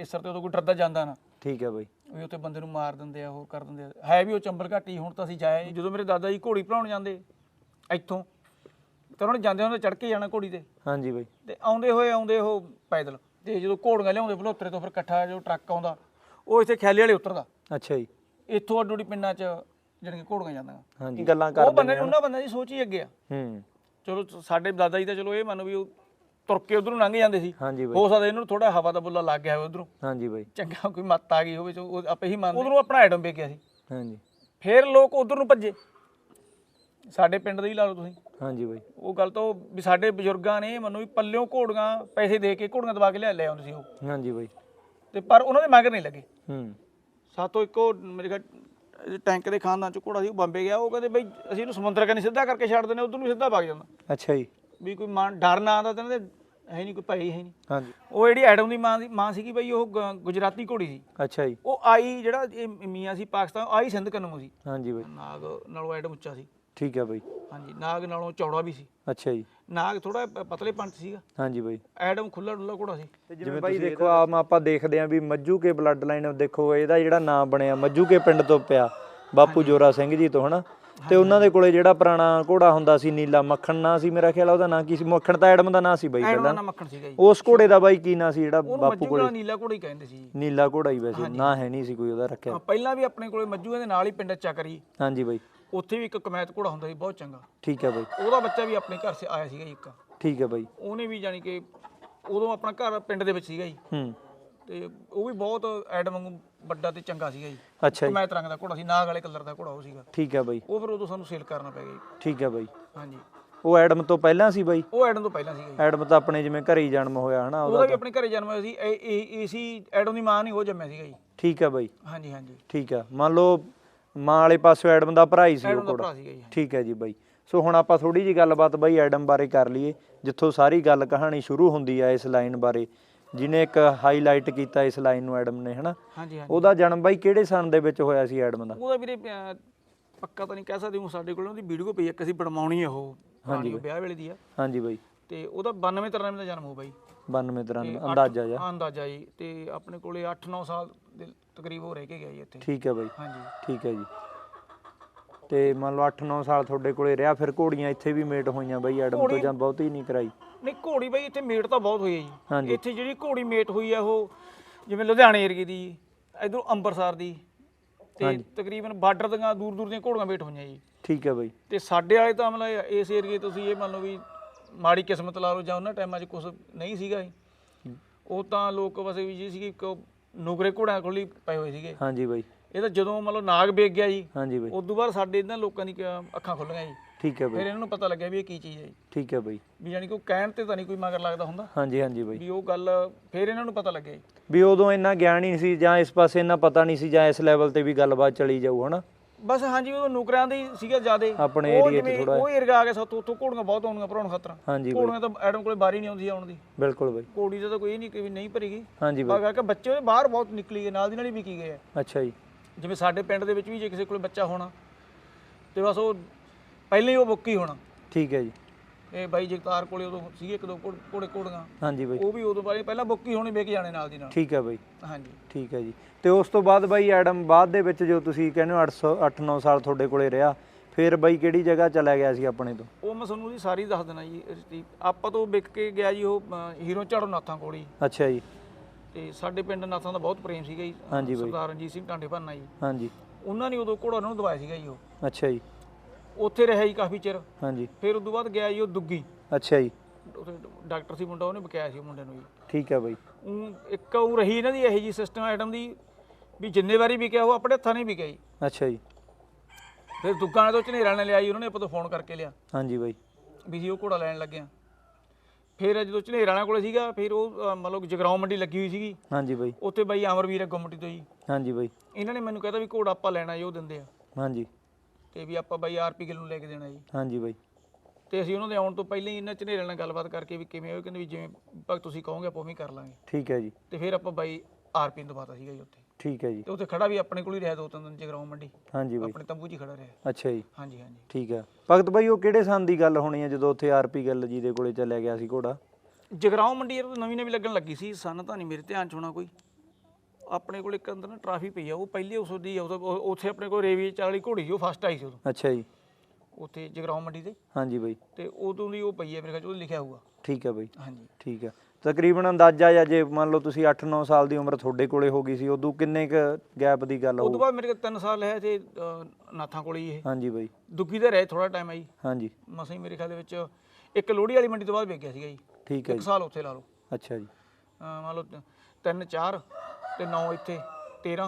ਕੇਸਰ ਤੇ ਉਦੋਂ ਕੋਈ ਡਰਦਾ ਜਾਂਦਾ ਨਾ। ਠੀਕ ਹੈ ਬਾਈ। ਵੀ ਉੱਥੇ ਬੰਦੇ ਨੂੰ ਮਾਰ ਦਿੰਦੇ ਆ ਉਹ ਕਰ ਦਿੰਦੇ ਆ। ਹੈ ਵੀ ਉਹ ਚੰਬਲ ਘਾਟੀ ਹੁਣ ਤਾਂ ਅਸੀਂ ਜਾਏ। ਜਦੋਂ ਮੇਰੇ ਦਾਦਾ ਜੀ ਘੋੜੀ ਭਰਾਉਣ ਜਾਂਦੇ ਇੱਥੋਂ ਤਾਂ ਉਹਨਾਂ ਨੇ ਜਾਂਦੇ ਹੁੰਦੇ ਚੜ ਕੇ ਜਾਣਾ ਘੋੜੀ ਤੇ। ਹਾਂਜੀ ਬਾਈ। ਤੇ ਆਉਂਦੇ ਹੋਏ ਆਉਂਦੇ ਉਹ ਪੈਦਲ ਤੇ ਜਦੋਂ ਘੋੜੀਆਂ ਲਿਆਉਂਦੇ ਬਲੋਤਰੇ ਤੋਂ ਫਿਰ ਇਕੱਠਾ ਜੋ ਟਰੱਕ ਆਉਂਦਾ ਉਹ ਇੱਥੇ ਖਿਆਲੇ ਵਾਲੇ ਉਤਰਦਾ। ਅੱਛਾ ਜੀ। ਇੱਥੋਂ ਅੱਡੋਡੀ ਪਿੰਡਾਂ 'ਚ ਜਿਹੜੀਆਂ ਘੋੜੀਆਂ ਜਾਂਦੀਆਂ। ਹਾਂਜੀ। ਗੱਲਾਂ ਉਹ ਕਰਦੇ ਬੰਦੇ ਉਹਨਾਂ ਬੰਦਿਆਂ ਦੀ ਸੋਚ ਹੀ ਅੱਗੇ ਆ। ਹੂੰ। ਚਲੋ ਸਾਡੇ ਦਾਦਾ ਜੀ ਤਾਂ ਚਲੋ ਇਹ ਮੰਨੋ ਵੀ ਉਹ ਤੁਰ ਕੇ ਉਧਰੋਂ ਲੰਘ ਜਾਂਦੇ ਸੀ। ਹਾਂਜੀ ਬਾਈ। ਹੋ ਸਕਦਾ ਇਹਨਾਂ ਨੂੰ ਥੋੜਾ ਹਵਾ ਦਾ ਬੁੱਲਾ ਲੱਗ ਗਿਆ ਹੋਵੇ ਉਧਰੋਂ। ਹਾਂਜੀ ਬਾਈ। ਚੰਗਾ ਕੋਈ ਮੱਤ ਆ ਗਈ ਹੋਵੇ ਉਹ ਆਪੇ ਹੀ ਮੰਨਦੇ। ਉਧਰੋਂ ਆਪਣਾ ਆਈਟਮ ਵੇਖਿਆ ਸੀ। ਹਾਂਜੀ। ਫੇਰ ਲੋਕ ਉਧਰ ਨੂੰ ਭੱਜੇ। ਸਾਡੇ ਪਿੰਡ ਦੇ ਹੀ ਲਾ ਲਓ ਤੁਸੀਂ। ਹਾਂਜੀ ਬਾਈ। ਉਹ ਗੱਲ ਤਾਂ ਉਹ ਵੀ ਸਾਡੇ ਬਜ਼ੁਰਗਾਂ ਨੇ ਮੰਨੋ ਵੀ ਪੱਲਿਓਂ ਘੋੜੀਆਂ ਪੈਸੇ ਦੇ ਕੇ ਘੋੜੀਆਂ ਦਬਾ ਕੇ ਲਿਆ ਲੈ ਆਉਂਦੇ ਸੀ ਉਹ। ਹਾਂਜੀ ਬਾਈ। ਤੇ ਪਰ ਉਹਨਾਂ ਦੇ ਮਗਰ ਨਹੀਂ ਲੱਗੇ। ਹੂੰ। ਸਾਤੋਂ ਇੱਕੋ ਮੇਰੇ ਖਿਆਲ ਟੈਂਕ ਦੇ ਖਾਨਦਾਨ ਚ ਘੋੜਾ ਸੀ ਉਹ ਬੰਬੇ ਗਿਆ। ਉਹ ਕਹਿੰਦੇ ਬਈ ਅਸੀਂ ਇਹਨੂੰ ਸਮੁੰਦਰ ਕੰਨੀ ਸਿੱਧਾ ਕਰਕੇ ਛੱਡ ਦਿੰਦੇ ਉਧਰ ਨੂੰ ਸਿੱਧਾ ਵਗ ਜਾਂਦਾ। ਅੱਛਾ ਜੀ। ਵੀ ਕੋਈ ਮਾਂ ਡਰ ਨਾ ਆਉਂਦਾ ਤਾਂ ਇਹਨਾਂ ਦੇ ਹੈ ਨਹੀਂ ਕੋਈ ਭਾਈ ਹੈ ਨਹੀਂ। ਹਾਂਜੀ। ਉਹ ਜਿਹੜੀ ਐਡਮ ਦੀ ਮਾਂ ਦੀ ਮਾਂ ਸੀਗੀ ਬਈ ਉਹ ਗ- ਗੁਜਰਾਤੀ ਘੋੜੀ ਸੀ। ਅੱਛਾ ਜੀ। ਉਹ ਆਈ ਜਿਹੜਾ ਇਹ ਮੀਆਂ ਸੀ ਪਾਕਿਸਤਾਨ ਆਈ ਸਿੰਧ ਕੰਨੂ ਸੀ। ਹਾਂਜੀ ਬਾਈ। ਨਾਗ ਨਾਲੋਂ ਐਡਮ ਉੱਚਾ ਸੀ। ਠੀਕ ਹੈ ਬਾਈ। ਹਾਂਜੀ ਨਾਗ ਨਾਲੋਂ ਚੌੜਾ ਵੀ ਸੀ। ਅੱਛਾ ਜੀ। ਨਾਗ ਥੋੜਾ ਪਤਲੇ ਪੰਚ ਸੀਗਾ। ਹਾਂਜੀ ਬਾਈ। ਐਡਮ ਖੁੱਲਾ ਡੁੱਲਾ ਘੋੜਾ ਸੀ। ਜਿਵੇਂ ਬਾਈ ਦੇਖੋ ਆਮ ਆਪਾਂ ਦੇਖਦੇ ਆਂ ਵੀ ਮੱਜੂ ਕੇ ਬਲੱਡ ਲਾਈਨ ਦੇਖੋ ਇਹਦਾ ਜਿਹੜਾ ਨਾਮ ਬਣਿਆ ਮੱਜੂ ਕੇ ਪਿੰਡ ਤੋਂ ਪਿਆ ਬਾਪੂ ਜੋਰਾ ਸਿੰਘ ਜੀ ਤੋਂ ਹਨਾ? ਤੇ ਉਹਨਾਂ ਦੇ ਕੋਲੇ ਜਿਹੜਾ ਪੁਰਾਣਾ ਘੋੜਾ ਹੁੰਦਾ ਸੀ ਨੀਲਾ ਮੱਖਣ ਨਾਂ ਸੀ ਮੇਰਾ ਖਿਆਲ ਆ ਉਹਦਾ ਨਾਂ ਕੀ ਸੀ? ਮੱਖਣ ਤਾਂ ਐਡਮ ਦਾ ਨਾਂ ਸੀ ਬਾਈ ਪਹਿਲਾਂ। ਦਾ ਮੱਖਣ ਸੀਗਾ ਜੀ। ਉਸ ਘੋੜੇ ਦਾ ਬਾਈ ਕੀ ਨਾਂ ਸੀ ਜਿਹੜਾ ਬਾਪੂ ਮੱਜੂ ਕੋਲੇ? ਨੀਲਾ ਘੋੜਾ ਹੀ ਕਹਿੰਦੇ ਸੀ। ਨੀਲਾ ਘੋੜਾ ਹੀ ਵੈਸੇ ਨਾਂ ਹੈ ਨਹੀਂ ਸੀ ਕੋਈ ਉਹਦਾ ਰੱਖਿਆ। ਪਹਿਲਾਂ ਵੀ ਆਪਣੇ ਕੋਲੇ ਮੱਜੂਆਂ ਦੇ ਨਾਲ ਹੀ ਪਿੰਡ ਚੱਕਰੀ ਹਾਂਜੀ ਬਾਈ। ਉੱਥੇ ਵੀ ਇੱਕ ਕਮੈਤ ਘੋੜਾ ਹੁੰਦਾ ਸੀ ਬਹੁਤ ਚੰਗਾ। ਠੀਕ ਹੈ ਬਾਈ। ਉਹਦਾ ਬੱਚਾ ਵੀ ਆਪਣੇ ਘਰ ਸੇ ਆਇਆ ਸੀਗਾ ਜੀ ਇੱਕ। ਠੀਕ ਹੈ ਬਾਈ। ਉਹਨੇ ਵੀ ਜਾਨੀ ਕਿ ਉਦੋਂ ਆਪਣਾ ਘਰ ਪਿੰਡ ਦੇ ਵਿੱਚ ਸੀਗਾ ਜੀ। ਹੂੰ। ਤੇ ਉਹ ਵੀ ਬਹੁਤ ਐਡਮ ਵਾਂਗੂ ਵੱਡਾ ਤੇ ਚੰਗਾ ਸੀਗਾ ਜੀ। ਅੱਛਾ ਜੀ। ਕਮੈਤ ਰੰਗ ਦਾ ਘੋੜਾ ਸੀ ਨਾਗ ਵਾਲੇ ਕਲਰ ਦਾ ਘੋੜਾ ਉਹ ਸੀਗਾ। ਠੀਕ ਹੈ ਬਾਈ। ਉਹ ਫਿਰ ਉਦੋਂ ਸਾਨੂੰ ਸੇਲ ਕਰਨਾ ਪੈ ਗਿਆ ਜੀ। ਠੀਕ ਹੈ ਬਾਈ। ਹਾਂਜੀ। ਉਹ ਐਡਮ ਤੋਂ ਪਹਿਲਾਂ ਸੀ ਬਾਈ? ਉਹ ਐਡਮ ਤੋਂ ਪਹਿਲਾਂ ਜੀ। ਐਡਮ ਤਾਂ ਆਪਣੇ ਜਿਵੇਂ ਘਰੇ ਹੀ ਜਨਮ ਹੋਇਆ ਹਨਾ ਉਹਦਾ ਵੀ ਆਪਣੇ ਘਰੇ ਜਨਮ ਹੋਇਆ ਸੀ। ਇਹ ਇਹ ਸੀ ਐਡਮ ਦੀ ਮਾਂ ਨਹੀਂ ਉਹ ਜੰਮਿਆ ਸੀਗਾ ਜੀ। ਠੀਕ ਹੈ ਬਾਈ। ਹਾਂਜੀ ਹਾਂਜੀ। ਠੀਕ ਆ ਮੰਨ ਲਓ ਮਾਂ ਵਾਲੇ ਪਾਸੋਂ ਐਡਮ ਦਾ ਭਰਾ ਹੀ ਸੀ ਉਹ ਜੀ। ਠੀਕ ਹੈ ਜੀ ਬਾਈ। ਸੋ ਹੁਣ ਆਪਾਂ ਥੋੜੀ ਜੀ ਗੱਲਬਾਤ ਬਾਈ ਐਡਮ ਬਾਰੇ ਕਰ ਲਈਏ ਜਿੱਥੋਂ ਸਾਰੀ ਗੱਲ ਕਹਾਣੀ ਸ਼ੁਰੂ ਹੁੰਦੀ ਆ ਇਸ ਲਾਈਨ ਬਾਰੇ। ਜਿਹਨੇ ਇੱਕ ਹਾਈਲਾਈਟ ਕੀਤਾ ਇਸ ਲਾਈਨ ਨੂੰ ਐਡਮ ਨੇ ਹਨਾ? ਹਾਂਜੀ ਹਾਂਜੀ। ਉਹਦਾ ਜਨਮ ਬਾਈ ਕਿਹੜੇ ਸਾਲ ਦੇ ਵਿੱਚ ਹੋਇਆ ਸੀ ਐਡਮ ਦਾ? ਉਹਦਾ ਵੀਰੇ ਅਹ, ਪੱਕਾ ਤਾਂ ਨਹੀਂ ਕਹਿ ਸਕਦੇ ਹੁਣ ਸਾਡੇ ਕੋਲ ਉਹਦੀ ਵੀਡੀਓ ਪਈ ਇੱਕ ਅਸੀਂ ਬਣਵਾਉਣੀ ਆ ਉਹ ਹਾਂਜੀ ਵਿਆਹ ਵੇਲੇ ਦੀ ਆ। ਹਾਂਜੀ ਬਾਈ। ਤੇ ਉਹਦਾ 92 93 ਦਾ ਜਨਮ ਹੋ ਬਾਈ। 92 93 ਅੰਦਾਜ਼ਾ ਜਾ ਅੰਦਾਜ਼ਾ ਜੀ। ਤੇ ਆਪਣੇ ਕੋਲੇ 8-9 ਸਾਲ ਦੇ ਤਕਰੀਬ ਹੋ ਰਹਿ ਕੇ ਗਿਆ ਜੀ ਇੱਥੇ। ਠੀਕ ਹੈ ਬਾਈ। ਹਾਂਜੀ। ਠੀਕ ਹੈ ਜੀ। ਤੇ ਮੰਨ ਲਓ 8-9 ਸਾਲ ਤੁਹਾਡੇ ਕੋਲੇ ਰਿਹਾ ਫਿਰ ਘੋੜੀਆਂ ਇੱਥੇ ਵੀ ਮੇਟ ਹੋਈਆਂ ਬਾਈ ਐਡਮ ਤੋਂ ਜਾਂ ਬਹੁਤੀ ਨਹੀਂ ਕਰਾਈ? ਨਹੀਂ ਘੋੜੀ ਬਾਈ ਇੱਥੇ ਮੇਟ ਤਾਂ ਬਹੁਤ ਹੋਈ ਹੈ ਜੀ। ਹਾਂਜੀ। ਇੱਥੇ ਜਿਹੜੀ ਘੋੜੀ ਮੇਟ ਹੋਈ ਆ ਉਹ ਜਿਵੇਂ ਲੁਧਿਆਣੇ ਏਰੀਏ ਦੀ ਇਧਰੋਂ ਅੰਮ੍ਰਿਤਸਰ ਦੀ ਤੇ ਤਕਰੀਬਨ ਬਾਰਡਰ ਦੀਆਂ ਦੂਰ ਦੂਰ ਦੀਆਂ ਘੋੜੀਆਂ ਮੇਟ ਹੋਈਆਂ ਜੀ। ਠੀਕ ਹੈ ਬਾਈ। ਤੇ ਸਾਡੇ ਵਾਲੇ ਤਾਂ ਮਤਲਬ ਇਸ ਏਰੀਏ ਤੁਸੀਂ ਇਹ ਮੰਨ ਲਓ ਵੀ ਮਾੜੀ ਕਿਸਮਤ ਲਾ ਲਓ ਜਾਂ ਉਹਨਾਂ ਟਾਈਮਾਂ 'ਚ ਕੁਝ ਨਹੀਂ ਸੀਗਾ ਜੀ। ਉਹ ਤਾਂ ਲੋਕ ਬਸ ਵੀ ਜੀ ਸੀ ਇੱਕ ਨੁਗਰੇ ਘੋੜਿਆਂ ਕੋਲ ਹੀ ਪਏ ਹੋਏ ਸੀਗੇ। ਹਾਂਜੀ ਬਾਈ। ਇਹ ਤਾਂ ਜਦੋਂ ਮਤਲਬ ਨਾਗ ਵੇਗ ਗਿਆ ਜੀ ਹਾਂਜੀ ਬਾਈ। ਉਸ ਤੋਂ ਬਾਅਦ ਸਾਡੇ ਇਹਨਾਂ ਲੋਕਾਂ ਦੀ ਕ- ਅੱਖਾਂ ਖੁੱਲੀਆਂ ਜੀ। ਠੀਕ ਹੈ ਬਾਈ। ਫਿਰ ਇਹਨਾਂ ਨੂੰ ਪਤਾ ਲੱਗਿਆ ਵੀ ਇਹ ਕੀ ਚੀਜ਼ ਹੈ ਜੀ। ਠੀਕ ਹੈ ਬਾਈ। ਵੀ ਯਾਨੀ ਕਿ ਉਹ ਕਹਿਣ ਤੇ ਤਾਂ ਨਹੀਂ ਕੋਈ ਮਗਰ ਲੱਗਦਾ ਹੁੰਦਾ। ਹਾਂਜੀ ਹਾਂਜੀ ਬਾਈ। ਵੀ ਉਹ ਗੱਲ ਫਿਰ ਇਹਨਾਂ ਨੂੰ ਪਤਾ ਲੱਗਿਆ ਜੀ। ਵੀ ਉਦੋਂ ਇੰਨਾ ਗਿਆਨ ਹੀ ਨਹੀਂ ਸੀ ਜਾਂ ਇਸ ਪਾਸੇ ਇੰਨਾ ਪਤਾ ਨਹੀਂ ਸੀ ਜਾਂ ਇਸ ਲੈਵਲ ਤੇ ਵੀ ਗੱਲਬਾਤ ਚਲੀ ਜਾਊ ਹਨਾ? ਬਸ ਹਾਂਜੀ ਉਹ ਨੁਕਰਿਆਂ ਦੇ ਹੀ ਸੀਗਾ ਜਿਆਦੇ। ਆਪਣੇ ਏਰੀਆ 'ਚ ਥੋੜਾ ਉਹ ਏਰੀਆ ਆ ਗਿਆ ਸੋ ਉੱਥੋਂ ਘੋੜੀਆਂ ਬਹੁਤ ਆਉਣੀਆਂ ਭਰਾਉਣ ਖਾਤਰ। ਹਾਂਜੀ ਬਾਈ। ਘੋੜੀਆਂ ਤਾਂ ਐਡਮ ਕੋਲੇ ਬਾਰੀ ਨਹੀਂ ਆਉਂਦੀ ਆਉਣ ਦੀ। ਬਿਲਕੁਲ ਬਾਈ। ਘੋੜੀ ਦਾ ਤਾਂ ਕੋਈ ਨਹੀਂ ਕਿ ਵੀ ਨਹੀਂ ਭਰੀਗੀ ਹਾਂਜੀ ਬਾਈ। ਬਾਗਾ ਕਿ ਬੱਚੇ ਉਹਦੇ ਬਾਹਰ ਬਹੁਤ ਨਿਕਲੀ ਗਏ ਨਾਲ ਦੀ ਨਾਲ ਹੀ ਵਿਕੀ ਗਏ ਆ। ਅੱਛਾ ਜੀ। ਜਿਵੇਂ ਸਾਡੇ ਪਿੰਡ ਦੇ ਵਿੱਚ ਵੀ ਜੇ ਕਿਸੇ ਕੋਲੇ ਬੱਚਾ ਹੋਣਾ ਤੇ ਬਸ ਉਹ ਪਹਿਲਾਂ ਹੀ ਉਹ ਬੁੱਕ ਹੀ ਹੋਣਾ। ਠੀਕ ਹੈ ਜੀ। ਇਹ ਬਾਈ ਜਗਤਾਰ ਕੋਲੇ ਉਦੋਂ ਸੀਗੇ ਇੱਕ ਦੋ ਘੋੜੇ ਘੋੜੀਆਂ। ਹਾਂਜੀ ਬਾਈ। ਉਹ ਵੀ ਉਦੋਂ ਬਾਰੇ ਪਹਿਲਾਂ ਬੁੱਕ ਹੀ ਹੋਣੀ ਵੇਖ ਜਾਣੇ ਨਾਲ ਦੀ ਨਾਲ। ਠੀਕ ਹੈ ਬਾਈ। ਹਾਂਜੀ। ਠੀਕ ਹੈ ਜੀ। ਤੇ ਉਸ ਤੋਂ ਬਾਅਦ ਬਾਈ ਐਡਮ ਬਾਅਦ ਦੇ ਵਿੱਚ ਜੋ ਤੁਸੀਂ ਕਹਿੰਦੇ ਹੋ 800 8-9 ਸਾਲ ਤੁਹਾਡੇ ਕੋਲੇ ਰਿਹਾ ਫਿਰ ਬਾਈ ਕਿਹੜੀ ਜਗ੍ਹਾ ਚਲਾ ਗਿਆ ਸੀ ਆਪਣੇ ਤੋਂ? ਉਹ ਮੈਂ ਤੁਹਾਨੂੰ ਉਹਦੀ ਸਾਰੀ ਦੱਸ ਦੇਣਾ ਜੀ ਆਪਾਂ ਤੋਂ ਵਿਕ ਕੇ ਗਿਆ ਜੀ ਉਹ ਹੀਰੋ ਝਾੜੋ ਨਾਥਾਂ ਕੋਲ ਅੱਛਾ ਜੀ। ਤੇ ਸਾਡੇ ਪਿੰਡ ਨਾਥਾਂ ਦਾ ਬਹੁਤ ਪ੍ਰੇਮ ਸੀਗਾ ਜੀ। ਸਰਦਾਰ ਰਣਜੀਤ ਸਿੰਘ ਢਾਂਡੇ ਭੰਨਾ ਜੀ। ਹਾਂਜੀ। ਉਹਨਾਂ ਨੇ ਉਦੋਂ ਘੋੜਾ ਉਹਨਾਂ ਨੂੰ ਦਵਾਇਆ ਸੀਗਾ ਜੀ ਉਹ। ਅੱਛਾ ਜੀ। ਉੱਥੇ ਰਿਹਾ ਜੀ ਕਾਫੀ ਚਿਰ। ਹਾਂਜੀ। ਫਿਰ ਉਦੋਂ ਬਾਅਦ ਗਿਆ ਜੀ ਉਹ ਦੁੱਗੀ। ਅੱਛਾ ਜੀ। ਉੱਥੇ ਡਾਕਟਰ ਸੀ ਮੁੰਡਾ ਉਹਨੇ ਬਕਾਇਆ ਸੀ ਮੁੰਡੇ ਨੂੰ ਜੀ। ਠੀਕ ਹੈ ਬਾਈ। ਉਹ ਇੱਕ ਉਹ ਰਹੀ ਇਹਨਾਂ ਦੀ ਇਹੋ ਜੀ ਸਿਸਟਮ ਆਈਟਮ ਦੀ ਵੀ ਜਿੰਨੇ ਵਾਰੀ ਵਿਕਿਆ ਉਹ ਆਪਣੇ ਹੱਥਾਂ ਨਹੀਂ ਵਿਕਿਆ ਜੀ। ਅੱਛਾ ਜੀ। ਫਿਰ ਦੁੱਗਾਂ ਨੇ ਤੋਂ ਝਨੇਰਾਂ ਨੇ ਲਿਆ ਜੀ ਉਹਨਾਂ ਨੇ ਆਪਾਂ ਤੋਂ ਫੋਨ ਕਰਕੇ ਲਿਆ। ਹਾਂਜੀ ਬਾਈ। ਵੀ ਜੀ ਉਹ ਘੋੜਾ ਲੈਣ ਲੱਗਿਆ। ਫਿਰ ਜਦੋਂ ਝਨੇਰਾਂ ਵਾਲਿਆਂ ਕੋਲੇ ਸੀਗਾ ਫਿਰ ਉਹ ਅ, ਮਤਲਬ ਜਗਰਾਉਂ ਮੰਡੀ ਲੱਗੀ ਹੋਈ ਸੀਗੀ। ਹਾਂਜੀ ਬਾਈ। ਉੱਥੇ ਬਾਈ ਅਮਰਵੀਰ ਗੁੰਮਟੀ ਤੋਂ ਜੀ। ਹਾਂਜੀ ਬਾਈ। ਇਹਨਾਂ ਨੇ ਮੈਨੂੰ ਕਹਿਤਾ ਵੀ ਘੋੜਾ ਆਪਾਂ ਲੈਣਾ ਜੀ ਉਹ ਦਿੰਦੇ ਆ। ਹਾਂਜੀ। ਤੇ ਵੀ ਆਪਾਂ ਬਾਈ ਆਰਪੀ ਗਿੱਲ ਨੂੰ ਲੈ ਕੇ ਦੇਣਾ ਜੀ। ਹਾਂਜੀ ਬਾਈ। ਤੇ ਅਸੀਂ ਉਹਨਾਂ ਦੇ ਆਉਣ ਤੋਂ ਪਹਿਲਾਂ ਹੀ ਇਹਨਾਂ ਝਨੇਰਾਂ ਨਾਲ ਗੱਲਬਾਤ ਕਰਕੇ ਵੀ ਕਿਵੇਂ ਉਹ ਕਹਿੰਦੇ ਵੀ ਜਿਵੇਂ ਭਗਤ ਤੁਸੀਂ ਕਹੋਗੇ ਆਪਾਂ ਉਵੇਂ ਕਰ ਲਾਂਗੇ। ਠੀਕ ਹੈ ਜੀ। ਤੇ ਫਿਰ ਆਪਾਂ ਬਾਈ ਆਰਪੀ ਨੂੰ ਦਵਾਤਾ ਸੀਗਾ ਜੀ ਉੱਥੇ। ਠੀਕ ਹੈ ਜੀ। ਤੇ ਉੱਥੇ ਖੜਾ ਵੀ ਆਪਣੇ ਕੋਲ ਹੀ ਰਿਹਾ ਦੋ ਤਿੰਨ ਦਿਨ ਜਗਰਾਉਂ ਮੰਡੀ। ਹਾਂਜੀ ਬਾਈ। ਆਪਣੇ ਤੰਬੂ 'ਚ ਹੀ ਖੜਾ ਰਿਹਾ। ਅੱਛਾ ਜੀ। ਹਾਂਜੀ ਹਾਂਜੀ। ਠੀਕ ਹੈ। ਭਗਤ ਬਾਈ ਉਹ ਕਿਹੜੇ ਸਾਲ ਦੀ ਗੱਲ ਹੋਣੀ ਹੈ ਜਦੋਂ ਉੱਥੇ ਆਰਪੀ ਗੱਲ ਜੀ ਦੇ ਕੋਲੇ ਚੱਲਿਆ ਗਿਆ ਸੀ ਘੋੜਾ? ਜਗਰਾਉਂ ਮੰਡੀ ਇਹ ਨਵੀਂ ਨਵੀਂ ਲੱਗਣ ਲੱਗੀ ਸੀ। ਸਨ ਤਾਂ ਨਹੀਂ ਮੇਰੇ ਧਿਆਨ 'ਚ ਹੋਣਾ ਕੋਈ। ਆਪਣੇ ਕੋਲ ਇੱਕ ਅੰਦਰ ਨਾ ਟਰਾਫੀ ਪਈ ਆ ਉਹ ਪਹਿਲੇ ਉਸ ਦੀ ਆ, ਉਹ- ਉੱਥੇ ਆਪਣੇ ਕੋਲ ਰੇਵੀ 40 ਘੋੜੀ ਸੀ ਉਹ ਫਸਟ ਆਈ ਸੀ ਉਦੋਂ। ਅੱਛਾ ਜੀ। ਉੱਥੇ ਜਗਰਾਉਂ ਮੰਡੀ ਤੇ। ਹਾਂਜੀ ਬਾਈ। ਤੇ ਉਦੋਂ ਦੀ ਉਹ ਪਈ ਹੈ ਮੇਰੇ ਖਿਆਲ ਚ ਉਹ ਲਿਖਿਆ ਹੋਊਗਾ। ਠੀਕ ਹੈ ਬਾਈ। ਹਾਂਜੀ। ਠੀਕ ਹੈ ਤਕਰੀਬਨ ਅੰਦਾਜ਼ਾ ਜਾਂ ਜੇ ਮੰਨ ਲਓ ਤੁਸੀਂ 8-9 ਸਾਲ ਦੀ ਉਮਰ ਤੁਹਾਡੇ ਕੋਲੇ ਹੋ ਗਈ ਸੀ ਉਦੋਂ ਕਿੰਨੇ ਕ ਗੈਪ ਦੀ ਗੱਲ ਉਸ ਤੋਂ ਹੋਊ ਬਾਅਦ ਮੇਰੇ ਕੋਲ 3 ਸਾਲ ਹੈ ਤੇ ਅ, ਨਾਥਾਂ ਕੋਲ ਹੀ ਇਹ। ਹਾਂਜੀ ਬਾਈ। ਦੁੱਗੀ ਦੇ ਰਹੇ ਥੋੜਾ ਟਾਈਮ ਆਈ ਹਾਂਜੀ। ਮਸਾਂ ਹੀ ਮੇਰੇ ਖਿਆਲ ਦੇ ਵਿੱਚ ਇੱਕ ਲੋਹੜੀ ਵਾਲੀ ਮੰਡੀ ਤੋਂ ਬਾਅਦ ਵੇਚ ਗਿਆ ਸੀਗਾ ਜੀ। ਠੀਕ ਹੈ ਇੱਕ ਜੀ। ਸਾਲ ਉੱਥੇ ਲਾ ਲਓ। ਅੱਛਾ ਜੀ। ਅ, ਮੰਨ ਲਓ 3 4 ਤੇ 9 ਇੱਥੇ 13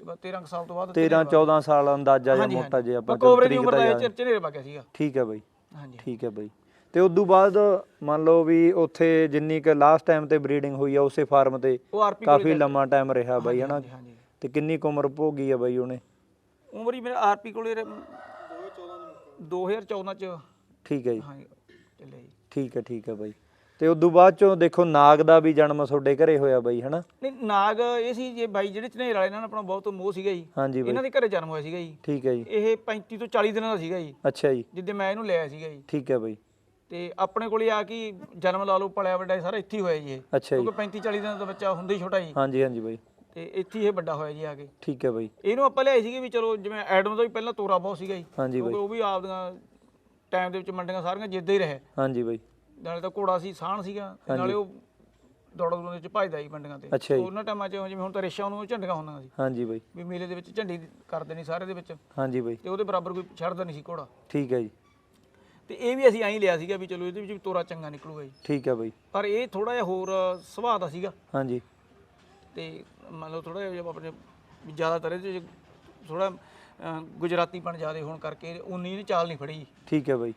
ਤੇ ਬਾਅਦ 13 ਕੁ ਸਾਲ ਤੋਂ ਬਾਅਦ 13 14 ਸਾਲ ਅੰਦਾਜ਼ਾ ਜਾਂ ਮੋਟਾ। ਜੇ ਆਪਾਂ ਕੋਬਰੇ ਦੀ ਉਮਰ ਦਾ ਇਹ ਗਿਆ ਸੀਗਾ। ਠੀਕ ਹੈ ਬਾਈ। ਹਾਂਜੀ। ਠੀਕ ਹੈ ਬਾਈ। ਤੇ ਉਦੋਂ ਬਾਅਦ ਮੰਨ ਲਓ ਵੀ ਉੱਥੇ ਜਿੰਨੀ ਕ ਲਾਸਟ ਟਾਈਮ ਤੇ ਬਰੀਡਿੰਗ ਹੋਈ ਆ ਉਸੇ ਫਾਰਮ ਤੇ ਕਾਫੀ ਲੰਮਾ ਟਾਈਮ ਰਿਹਾ ਬਾਈ ਹਨਾ? ਤੇ ਕਿੰਨੀ ਕੁ ਉਮਰ ਭੋਗੀ ਆ ਬਾਈ ਉਹਨੇ? ਉਮਰ ਹੀ ਮੇਰਾ ਆਰਪੀ ਕੋਲੇ 2014 ਚ। ਠੀਕ ਹੈ ਜੀ। ਹਾਂ ਜੀ। ਠੀਕ ਹੈ ਠੀਕ ਹੈ ਬਾਈ। ਤੇ ਉਦੋਂ ਬਾਅਦ ਚੋਂ ਦੇਖੋ ਨਾਗ ਦਾ ਵੀ ਜਨਮ ਤੁਹਾਡੇ ਘਰੇ ਹੋਇਆ ਬਾਈ ਹਨਾ? ਨਹੀਂ ਨਾਗ ਇਹ ਸੀ ਜੇ ਬਾਈ ਜਿਹੜੇ ਝਨੇਰ ਵਾਲੇ ਨਾਲ ਆਪਣਾ ਬਹੁਤ ਮੋਹ ਸੀਗਾ ਜੀ। ਹਾਂਜੀ ਬਾਈ। ਇਹਨਾਂ ਦੇ ਘਰੇ ਜਨਮ ਹੋਇਆ ਸੀਗਾ ਜੀ। ਠੀਕ ਹੈ ਜੀ। ਇਹ 35 ਤੋਂ 40 ਦਿਨਾਂ ਦਾ ਸੀਗਾ ਜੀ। ਅੱਛਾ ਜੀ। ਜਿੱਦੇ ਮੈਂ ਇਹਨੂੰ ਲਿਆ ਸੀਗਾ ਜੀ। ਠੀਕ ਹੈ ਬਾਈ। ਤੇ ਆਪਣੇ ਕੋਲੇ ਆ ਕੇ ਜਨਮ ਲਾ ਲਓ ਪਲਿਆ ਵੱਡਾ ਸਾਰਾ ਇੱਥੇ ਹੋਇਆ ਜੀ ਇਹ। ਅੱਛਾ ਜੀ। ਕਿਉਂਕਿ 35 40 ਦਿਨਾਂ ਦਾ ਬੱਚਾ ਹੁੰਦਾ ਹੀ ਛੋਟਾ ਜੀ। ਹਾਂਜੀ ਹਾਂਜੀ ਬਾਈ। ਤੇ ਇੱਥੇ ਇਹ ਵੱਡਾ ਹੋਇਆ ਜੀ ਆ ਕੇ। ਠੀਕ ਹੈ ਬਾਈ। ਇਹਨੂੰ ਆਪਾਂ ਲਿਆਏ ਸੀਗੇ ਵੀ ਚਲੋ ਜਿਵੇਂ ਐਡਮ ਦਾ ਵੀ ਪਹਿਲਾਂ ਤੋਰਾ ਬਹੁਤ ਸੀਗਾ ਜੀ। ਹਾਂਜੀ ਕਿਉਂਕਿ ਉਹ ਵੀ ਆਪਦੀਆਂ ਟਾਈਮ ਦੇ ਵਿੱਚ ਮੰਡੀਆਂ ਸਾਰੀਆਂ ਜਿੱਦਾਂ ਹੀ ਰਹੇ। ਹਾਂਜੀ ਬਾਈ। ਨਾਲੇ ਤਾਂ ਘੋੜਾ ਸੀ ਸਾਹਣ ਸੀਗਾ ਤੇ ਨਾਲੇ ਉਹ ਦੌੜ ਦੌੜ ਦੇ ਵਿੱਚ ਭਜਦਾ ਸੀ ਮੰਡੀਆਂ ਤੇ। ਅੱਛਾ ਜੀ। ਉਹਨਾਂ ਟਾਈਮਾਂ 'ਚ ਜਿਵੇਂ ਹੁਣ ਤਾਂ ਰੇਸ਼ਾ ਨੂੰ ਝੰਡੀਆਂ ਹੁੰਦੀਆਂ ਸੀ। ਹਾਂਜੀ ਬਾਈ। ਵੀ ਮੇਲੇ ਦੇ ਵਿੱਚ ਝੰਡੀ ਕਰਦੇ ਨਹੀਂ ਸਾਰੇ ਦੇ ਵਿੱਚ। ਹਾਂਜੀ ਬਾਈ। ਤੇ ਉਹਦੇ ਬਰਾਬਰ ਕੋਈ ਛੱਡਦਾ ਨਹੀਂ ਸੀ ਘੋੜਾ। ਠੀਕ ਹੈ ਜੀ। ਤੇ ਇਹ ਵੀ ਅਸੀਂ ਐਂ ਲਿਆ ਸੀਗਾ ਵੀ ਚਲੋ ਇਹਦੇ ਵਿੱਚ ਵੀ ਤੋਰਾ ਚੰਗਾ ਨਿਕਲੂਗਾ ਜੀ। ਠੀਕ ਹੈ ਬਾਈ। ਪਰ ਇਹ ਥੋੜਾ ਜਿਹਾ ਹੋਰ ਸੁਭਾਅ ਦਾ ਸੀਗਾ। ਹਾਂਜੀ। ਤੇ ਮੰਨ ਲਓ ਥੋੜਾ ਜਿਹਾ ਆਪਣੇ ਵੀ ਜ਼ਿਆਦਾਤਰ ਇਹਦੇ ਥੋੜਾ ਗੁਜਰਾਤੀਪਣ ਜ਼ਿਆਦਾ ਹੋਣ ਕਰਕੇ ਉਨੀ ਇਹਨੇ ਚਾਲ ਨਹੀਂ ਫੜੀ। ਠੀਕ ਹੈ ਬਾਈ।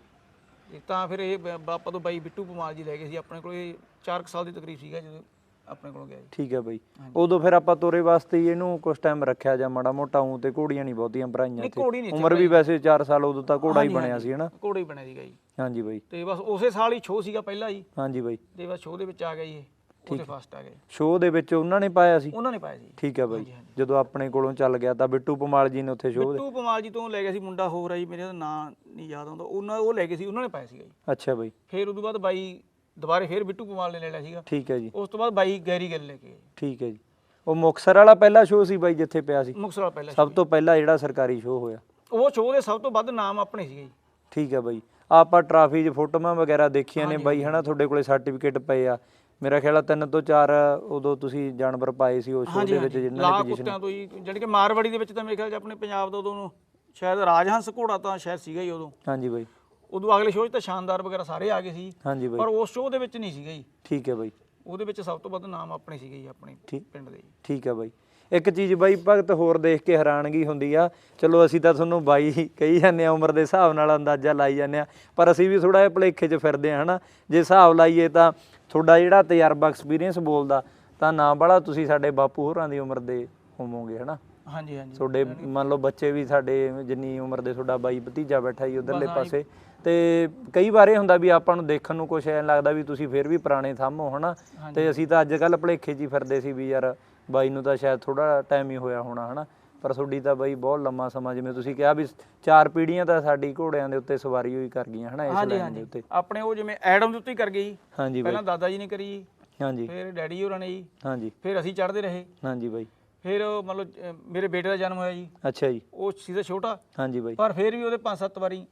ਤੇ ਫਿਰ ਇਹ ਬ- ਬਾਪਾ ਤੋਂ ਬਾਈ ਬਿੱਟੂ ਪਮਾਲ ਜੀ ਲੈ ਗਏ ਸੀ ਆਪਣੇ ਕੋਲ ਇਹ 4 ਸਾਲ ਦੀ ਤਕਰੀਬ ਸੀਗਾ ਜਦੋਂ ਆਪਣੇ ਕੋਲ ਗਿਆ ਜੀ। ਠੀਕ ਹੈ ਬਾਈ। ਉਦੋਂ ਫਿਰ ਆਪਾਂ ਤੋਰੇ ਵਾਸਤੇ ਹੀ ਇਹਨੂੰ ਕੁਝ ਟਾਈਮ ਰੱਖਿਆ ਜਾਂ ਮਾੜਾ ਮੋਟਾ ਉਂ ਤੇ ਘੋੜੀਆਂ ਨਹੀਂ ਬਹੁਤੀਆਂ ਭਰਾਈਆਂ ਨਹੀਂ, ਇੱਥੇ ਘੋੜੀ ਨਹੀਂ ਉਮਰ ਵੀ ਵੈਸੇ 4 ਸਾਲ ਉਦੋਂ ਤਾਂ ਘੋੜਾ ਹੀ ਹਾਂਜੀ, ਬਣਿਆ ਹਾਂਜੀ। ਸੀ ਹਨਾ? ਘੋੜਾ ਹੀ ਬਣਿਆ ਸੀਗਾ ਜੀ। ਹਾਂਜੀ ਬਾਈ। ਤੇ ਬਸ ਉਸੇ ਸਾਲ ਹੀ ਛੋ ਸੀਗਾ ਪਹਿਲਾਂ ਜੀ ਹਾਂਜੀ ਬਾਈ। ਤੇ ਬਸ ਛੋ ਦੇ ਵਿੱਚ ਆ ਗਿਆ ਜੀ ਇਹ। ਉਹਦੇ ਫਸਟ ਆ ਗਏ। ਸ਼ੋਅ ਦੇ ਵਿੱਚ ਉਹਨਾਂ ਨੇ ਪਾਇਆ ਸੀ? ਉਹਨਾਂ ਨੇ ਪਾਇਆ ਸੀ। ਠੀਕ ਹੈ ਬਾਈ। ਜਦੋਂ ਆਪਣੇ ਕੋਲੋਂ ਚੱਲ ਗਿਆ ਤਾਂ ਬਿੱਟੂ ਪਮਾਲ ਜੀ ਨੇ ਉੱਥੇ ਸ਼ੋਅ ਬਿੱਟੂ ਪਮਾਲ ਜੀ ਤੋਂ ਲੈ ਗਿਆ ਸੀ ਮੁੰਡਾ ਹੋਰ ਆ ਜੀ ਮੇਰੇ ਦਾ ਨਾਂ ਨਹੀਂ ਯਾਦ ਆਉਂਦਾ। ਉਹਨਾਂ ਉਹ ਲੈ ਗਏ ਸੀ ਉਹਨਾਂ ਨੇ ਪਾਇਆ ਸੀਗਾ ਜੀ। ਅੱਛਾ ਬਾਈ। ਫਿਰ ਉਦੋਂ ਬਾਅਦ ਬਾਈ ਦੁਬਾਰੇ ਫਿਰ ਬਿੱਟੂ ਪਮਾਲ ਨੇ ਲੈ ਲਿਆ ਸੀਗਾ। ਠੀਕ ਹੈ ਜੀ। ਉਸ ਤੋਂ ਬਾਅਦ ਬਾਈ ਗੈਰੀ ਗੱਲ ਲੈ ਕੇ। ਠੀਕ ਹੈ ਜੀ। ਉਹ ਮੁਕਸਰ ਵਾਲਾ ਪਹਿਲਾ ਸ਼ੋਅ ਸੀ ਬਾਈ ਜਿੱਥੇ ਪਿਆ ਸੀ? ਮੁਕਤਸਰ ਵਾਲਾ ਪਹਿਲਾ ਸਭ ਤੋਂ ਪਹਿਲਾ ਜਿਹੜਾ ਸਰਕਾਰੀ ਸ਼ੋਅ ਹੋਇਆ। ਉਹ ਸ਼ੋਅ ਦੇ ਸਭ ਤੋਂ ਵੱਧ ਨਾਮ ਆਪਣੇ ਸੀਗੇ ਜੀ। ਠੀਕ ਹੈ ਬਾਈ। ਆਪਾਂ ਟਰਾਫੀ 'ਚ ਫੋਟੋਆਂ ਵਗੈਰਾ ਦੇਖੀਆਂ ਨੇ ਬਾਈ ਹਨਾ? ਤੁਹਾਡੇ ਕੋਲੇ ਸਰਟੀਫਿਕੇਟ ਪਏ ਆ। ਮੇਰਾ ਖਿਆਲ ਆ ਤਿੰਨ ਤੋਂ ਚਾਰ ਉਦੋਂ ਤੁਸੀਂ ਜਾਨਵਰ ਪਾਏ ਸੀ ਉਸ ਸ਼ੋਅ ਦੇ ਵਿੱਚ ਜਿਨ੍ਹਾਂ ਦੀ ਪੋਜੀਸ਼ਨ ਕੁੱਤਿਆਂ ਤੋਂ ਹੀ ਜਾਣੀ ਕਿ ਮਾਰਵਾੜੀ ਦੇ ਵਿੱਚ ਤਾਂ ਮੇਰੇ ਖਿਆਲ 'ਚ ਆਪਣੇ ਪੰਜਾਬ ਦਾ ਉਦੋਂ ਨੂੰ ਸ਼ਾਇਦ ਰਾਜਹੰਸ ਘੋੜਾ ਤਾਂ ਸ਼ਾਇਦ ਸੀਗਾ ਹੀ ਉਦੋਂ। ਹਾਂਜੀ ਬਾਈ। ਉਦੋਂ ਅਗਲੇ ਸ਼ੋਅ 'ਚ ਤਾਂ ਸ਼ਾਨਦਾਰ ਵਗੈਰਾ ਸਾਰੇ ਆ ਗਏ ਸੀ। ਹਾਂਜੀ ਬਾਈ। ਪਰ ਉਸ ਸ਼ੋਅ ਦੇ ਵਿੱਚ ਨਹੀਂ ਸੀਗਾ ਜੀ। ਠੀਕ ਹੈ ਬਾਈ। ਉਹਦੇ ਵਿੱਚ ਸਭ ਤੋਂ ਵੱਧ ਨਾਮ ਆਪਣੇ ਸੀਗੇ ਜੀ ਆਪਣੇ। ਪਿੰਡ ਦੇ ਠੀਕ ਹੈ ਬਾਈ। ਇੱਕ ਚੀਜ਼ ਬਾਈ ਭਗਤ ਹੋਰ ਦੇਖ ਕੇ ਹੈਰਾਨਗੀ ਹੁੰਦੀ ਆ। ਚਲੋ ਅਸੀਂ ਤਾਂ ਤੁਹਾਨੂੰ ਬਾਈ ਕਹੀ ਜਾਂਦੇ ਆ ਉਮਰ ਦੇ ਹਿਸਾਬ ਨਾਲ ਅੰਦਾਜ਼ਾ ਲਾਈ ਜਾਂਦੇ ਆ ਪਰ ਅਸੀਂ ਵੀ ਥੋੜਾ ਜਿਹਾ ਭਲੇਖੇ 'ਚ ਫਿਰਦੇ ਆ ਹਨਾ। ਜੇ ਹਿਸਾਬ ਲਾਈਏ ਤਾਂ ਤੁਹਾਡਾ ਜਿਹੜਾ ਤਜਰਬਾ ਐਕਸਪੀਰੀਅੰਸ ਬੋਲਦਾ ਤਾਂ ਨਾ ਬੜਾ ਤੁਸੀਂ ਸਾਡੇ ਬਾਪੂ ਹੋਰਾਂ ਦੀ ਉਮਰ ਦੇ ਹੋਵੋਗੇ ਹਨਾ। ਹਾਂਜੀ ਹਾਂਜੀ। ਤੁਹਾਡੇ ਮੰਨ ਲਓ ਬੱਚੇ ਵੀ ਸਾਡੇ ਜਿੰਨੀ ਉਮਰ ਦੇ ਤੁਹਾਡਾ ਬਾਈ ਭਤੀਜਾ ਬੈਠਾ ਜੀ ਉਧਰਲੇ ਪਾਸੇ ਤੇ ਕਈ ਵਾਰ ਹੁੰਦਾ ਵੀ ਆਪਾਂ ਨੂੰ ਦੇਖਣ ਨੂੰ ਕੁਝ ਐਂ ਲੱਗਦਾ ਵੀ ਤੁਸੀਂ ਫਿਰ ਵੀ ਪੁਰਾਣੇ ਥੰਮ ਹੋ ਹਨਾ। ਤੇ ਅਸੀਂ ਤਾਂ ਅੱਜ ਕੱਲ ਭਲੇਖੇ 'ਚ ਹੀ ਫਿਰਦੇ ਸੀ ਵੀ ਯਾਰ ਬਾਈ ਨੂੰ ਤਾਂ ਸ਼ਾਇਦ ਥੋੜਾ ਟਾਈਮ ਹੀ ਹੋਇਆ ਹੋਣਾ ਹਨਾ? ਪਰ ਤੁਹਾਡੀ ਤਾਂ ਬਾਈ ਬਹੁਤ ਲੰਮਾ ਸਮਾਂ ਜਿਵੇਂ ਤੁਸੀਂ ਕਿਹਾ ਵੀ ਚਾਰ ਪੀੜ੍ਹੀਆਂ ਤਾਂ ਸਾਡੀ ਘੋੜਿਆਂ ਦੇ ਉੱਤੇ ਸਵਾਰੀ ਹੋਈ ਕਰ ਗਈਆਂ ਹਨਾ? ਇਸ ਲਾਈਨ ਦੇ ਉੱਤੇ। ਆਪਣੇ ਉਹ ਜਿਵੇਂ ਐਡਮ ਦੇ ਉੱਤੇ ਹੀ ਕਰ ਜੀ। ਹਾਂਜੀ ਬਾਈ। ਪਹਿਲਾਂ ਦਾਦਾ ਜੀ ਨੇ ਕਰੀ ਜੀ। ਹਾਂਜੀ। ਫਿਰ ਡੈਡੀ ਹੋਰਾਂ ਨੇ ਜੀ। ਹਾਂਜੀ। ਫਿਰ ਅਸੀਂ ਚੜ੍ਹਦੇ ਰਹੇ। ਹਾਂਜੀ ਬਾਈ। ਫਿਰ ਉਹ ਮਤਲਬ ਮੇਰੇ ਬੇਟੇ ਦਾ ਜਨਮ ਹੋਇਆ ਜੀ। ਅੱਛਾ ਜੀ। ਉਹ ਸੀ ਤਾਂ ਛੋਟਾ। ਹਾਂਜੀ ਬਾਈ। ਪਰ ਫਿਰ ਵੀ ਉਹਦੇ 5-7 ਵਾਰੀ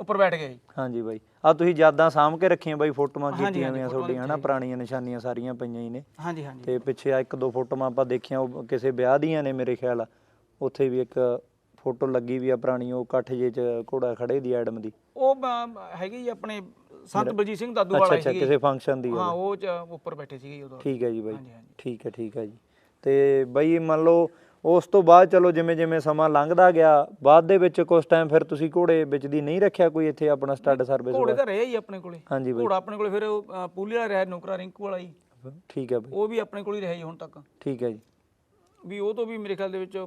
ਉੱਪਰ ਬੈਠ ਜੀ। ਹਾਂਜੀ ਬਾਈ। ਆ ਤੁਸੀਂ ਯਾਦਾਂ ਸਾਂਭ ਕੇ ਰੱਖੀਆਂ ਬਾਈ ਫੋਟੋਆਂ ਕੀਤੀਆਂ ਹੋਈਆਂ ਤੁਹਾਡੀਆਂ ਹਨਾ? ਪੁਰਾਣੀਆਂ ਨਿਸ਼ਾਨੀਆਂ ਸਾਰੀਆਂ ਪਈਆਂ ਹੀ ਨੇ। ਹਾਂਜੀ ਹਾਂਜੀ। ਤੇ ਪਿੱਛੇ ਆ ਇੱਕ ਦੋ ਫੋਟੋਆਂ ਆਪਾਂ ਦੇਖੀਆਂ ਉਹ ਕਿਸੇ ਵਿਆਹ ਦੀਆਂ ਨੇ ਮੇਰੇ ਖਿਆਲ। ਉੱਥੇ ਵੀ ਇੱਕ ਫੋਟੋ ਲੱਗੀ ਵੀ ਆ ਪੁਰਾਣੀ ਉਹ ਇਕੱਠ ਜੇ ਚ ਘੋੜਾ ਖੜੇ ਦੀ ਐਡਮ ਦੀ। ਉਹ ਹੈਗੇ ਜੀ ਆਪਣੇ ਸੰਤ ਬਲਜੀਤ ਸਿੰਘ ਦਾਦੂ ਅੱਛਾ ਵਾਲਾ ਅੱਛਾ ਸੀਗੇ ਕਿਸੇ ਫੰਕਸ਼ਨ ਦੀ ਹਾਂ ਉਹ ਚ ਉੱਪਰ ਬੈਠੇ ਸੀਗੇ ਉਦੋਂ। ਠੀਕ ਹੈ ਜੀ ਬਾਈ। ਹਾਂਜੀ ਹਾਂਜੀ। ਠੀਕ ਹੈ ਠੀਕ ਹੈ ਜੀ। ਤੇ ਬਾਈ ਮੰਨ ਲਓ ਉਸ ਤੋਂ ਬਾਅਦ ਚਲੋ ਜਿਵੇਂ ਜਿਵੇਂ ਸਮਾਂ ਲੰਘਦਾ ਗਿਆ ਬਾਅਦ ਦੇ ਵਿੱਚ ਕੁਝ ਟਾਈਮ ਫਿਰ ਤੁਸੀਂ ਘੋੜੇ ਵਿੱਚ ਦੀ ਨਹੀਂ ਰੱਖਿਆ ਕੋਈ ਇੱਥੇ ਆਪਣਾ ਸਟੱਡ ਸਰਵਿਸ ਘੋੜੇ ਤਾਂ ਰਹੇ ਹੀ ਆਪਣੇ ਕੋਲੇ। ਹਾਂਜੀ ਬਾਈ। ਘੋੜਾ ਆਪਣੇ ਕੋਲੇ ਫਿਰ ਉਹ, ਪੂਲੀ ਵਾਲਾ ਰਿਹਾ ਨੌਕਰਾ ਰਿੰਕੂ ਵਾਲਾ ਜੀ। ਠੀਕ ਹੈ ਬਾਈ। ਉਹ ਵੀ ਆਪਣੇ ਕੋਲ ਹੀ ਰਿਹਾ ਜੀ ਹੁਣ ਤੱਕ। ਠੀਕ ਹੈ ਜੀ। ਵੀ ਉਹ ਤੋਂ ਵੀ ਮੇਰੇ ਖਿਆਲ ਦੇ ਵਿੱਚ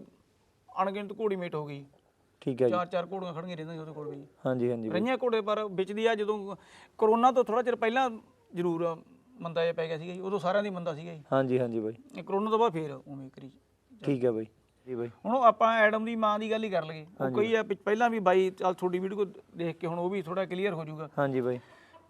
ਅਣਗਿਣਤ ਘੋੜੀ ਮੇਟ ਹੋ ਗਈ। ਠੀਕ ਹੈ ਜੀ। ਚਾਰ ਚਾਰ ਘੋੜੀਆਂ ਖੜੀਆਂ ਰਹਿੰਦੀਆਂ ਉਹਦੇ ਕੋਲ ਵੀ। ਹਾਂਜੀ ਹਾਂਜੀ ਰਹੀਆਂ ਘੋੜੇ ਪਰ ਵਿੱਚ ਦੀ ਆ ਜਦੋਂ ਕਰੋਨਾ ਤੋਂ ਥੋੜਾ ਚਿਰ ਪਹਿਲਾਂ ਜ਼ਰੂਰ ਮੰਦਾ ਜਿਹਾ ਪੈ ਗਿਆ ਸੀਗਾ ਜੀ ਉਦੋਂ ਸਾਰਿਆਂ ਦੀ ਮੰਦਾ ਸੀਗਾ ਜੀ। ਹਾਂਜੀ ਹਾਂਜੀ ਬਾਈ। ਇਹ ਕਰੋਨਾ ਤੋਂ ਬਾਅਦ ਫੇਰ ਉਵੇਂ ਕਰੀ। ਠੀਕ ਹੈ ਬਾਈ। ਜੀ ਬਾਈ। ਹੁਣ ਆਪਾਂ ਐਡਮ ਦੀ ਮਾਂ ਦੀ ਗੱਲ ਹੀ ਕਰ ਲਈਏ। ਉਹ ਕਈ ਆ ਪਹਿਲਾਂ ਵੀ ਬਾਈ ਚੱਲ ਤੁਹਾਡੀ ਵੀਡੀਓ ਦੇਖ ਕੇ ਹੁਣ ਉਹ ਵੀ ਥੋੜਾ ਕਲੀਅਰ ਹੋ ਜਾਊਗਾ। ਹਾਂਜੀ ਬਾਈ।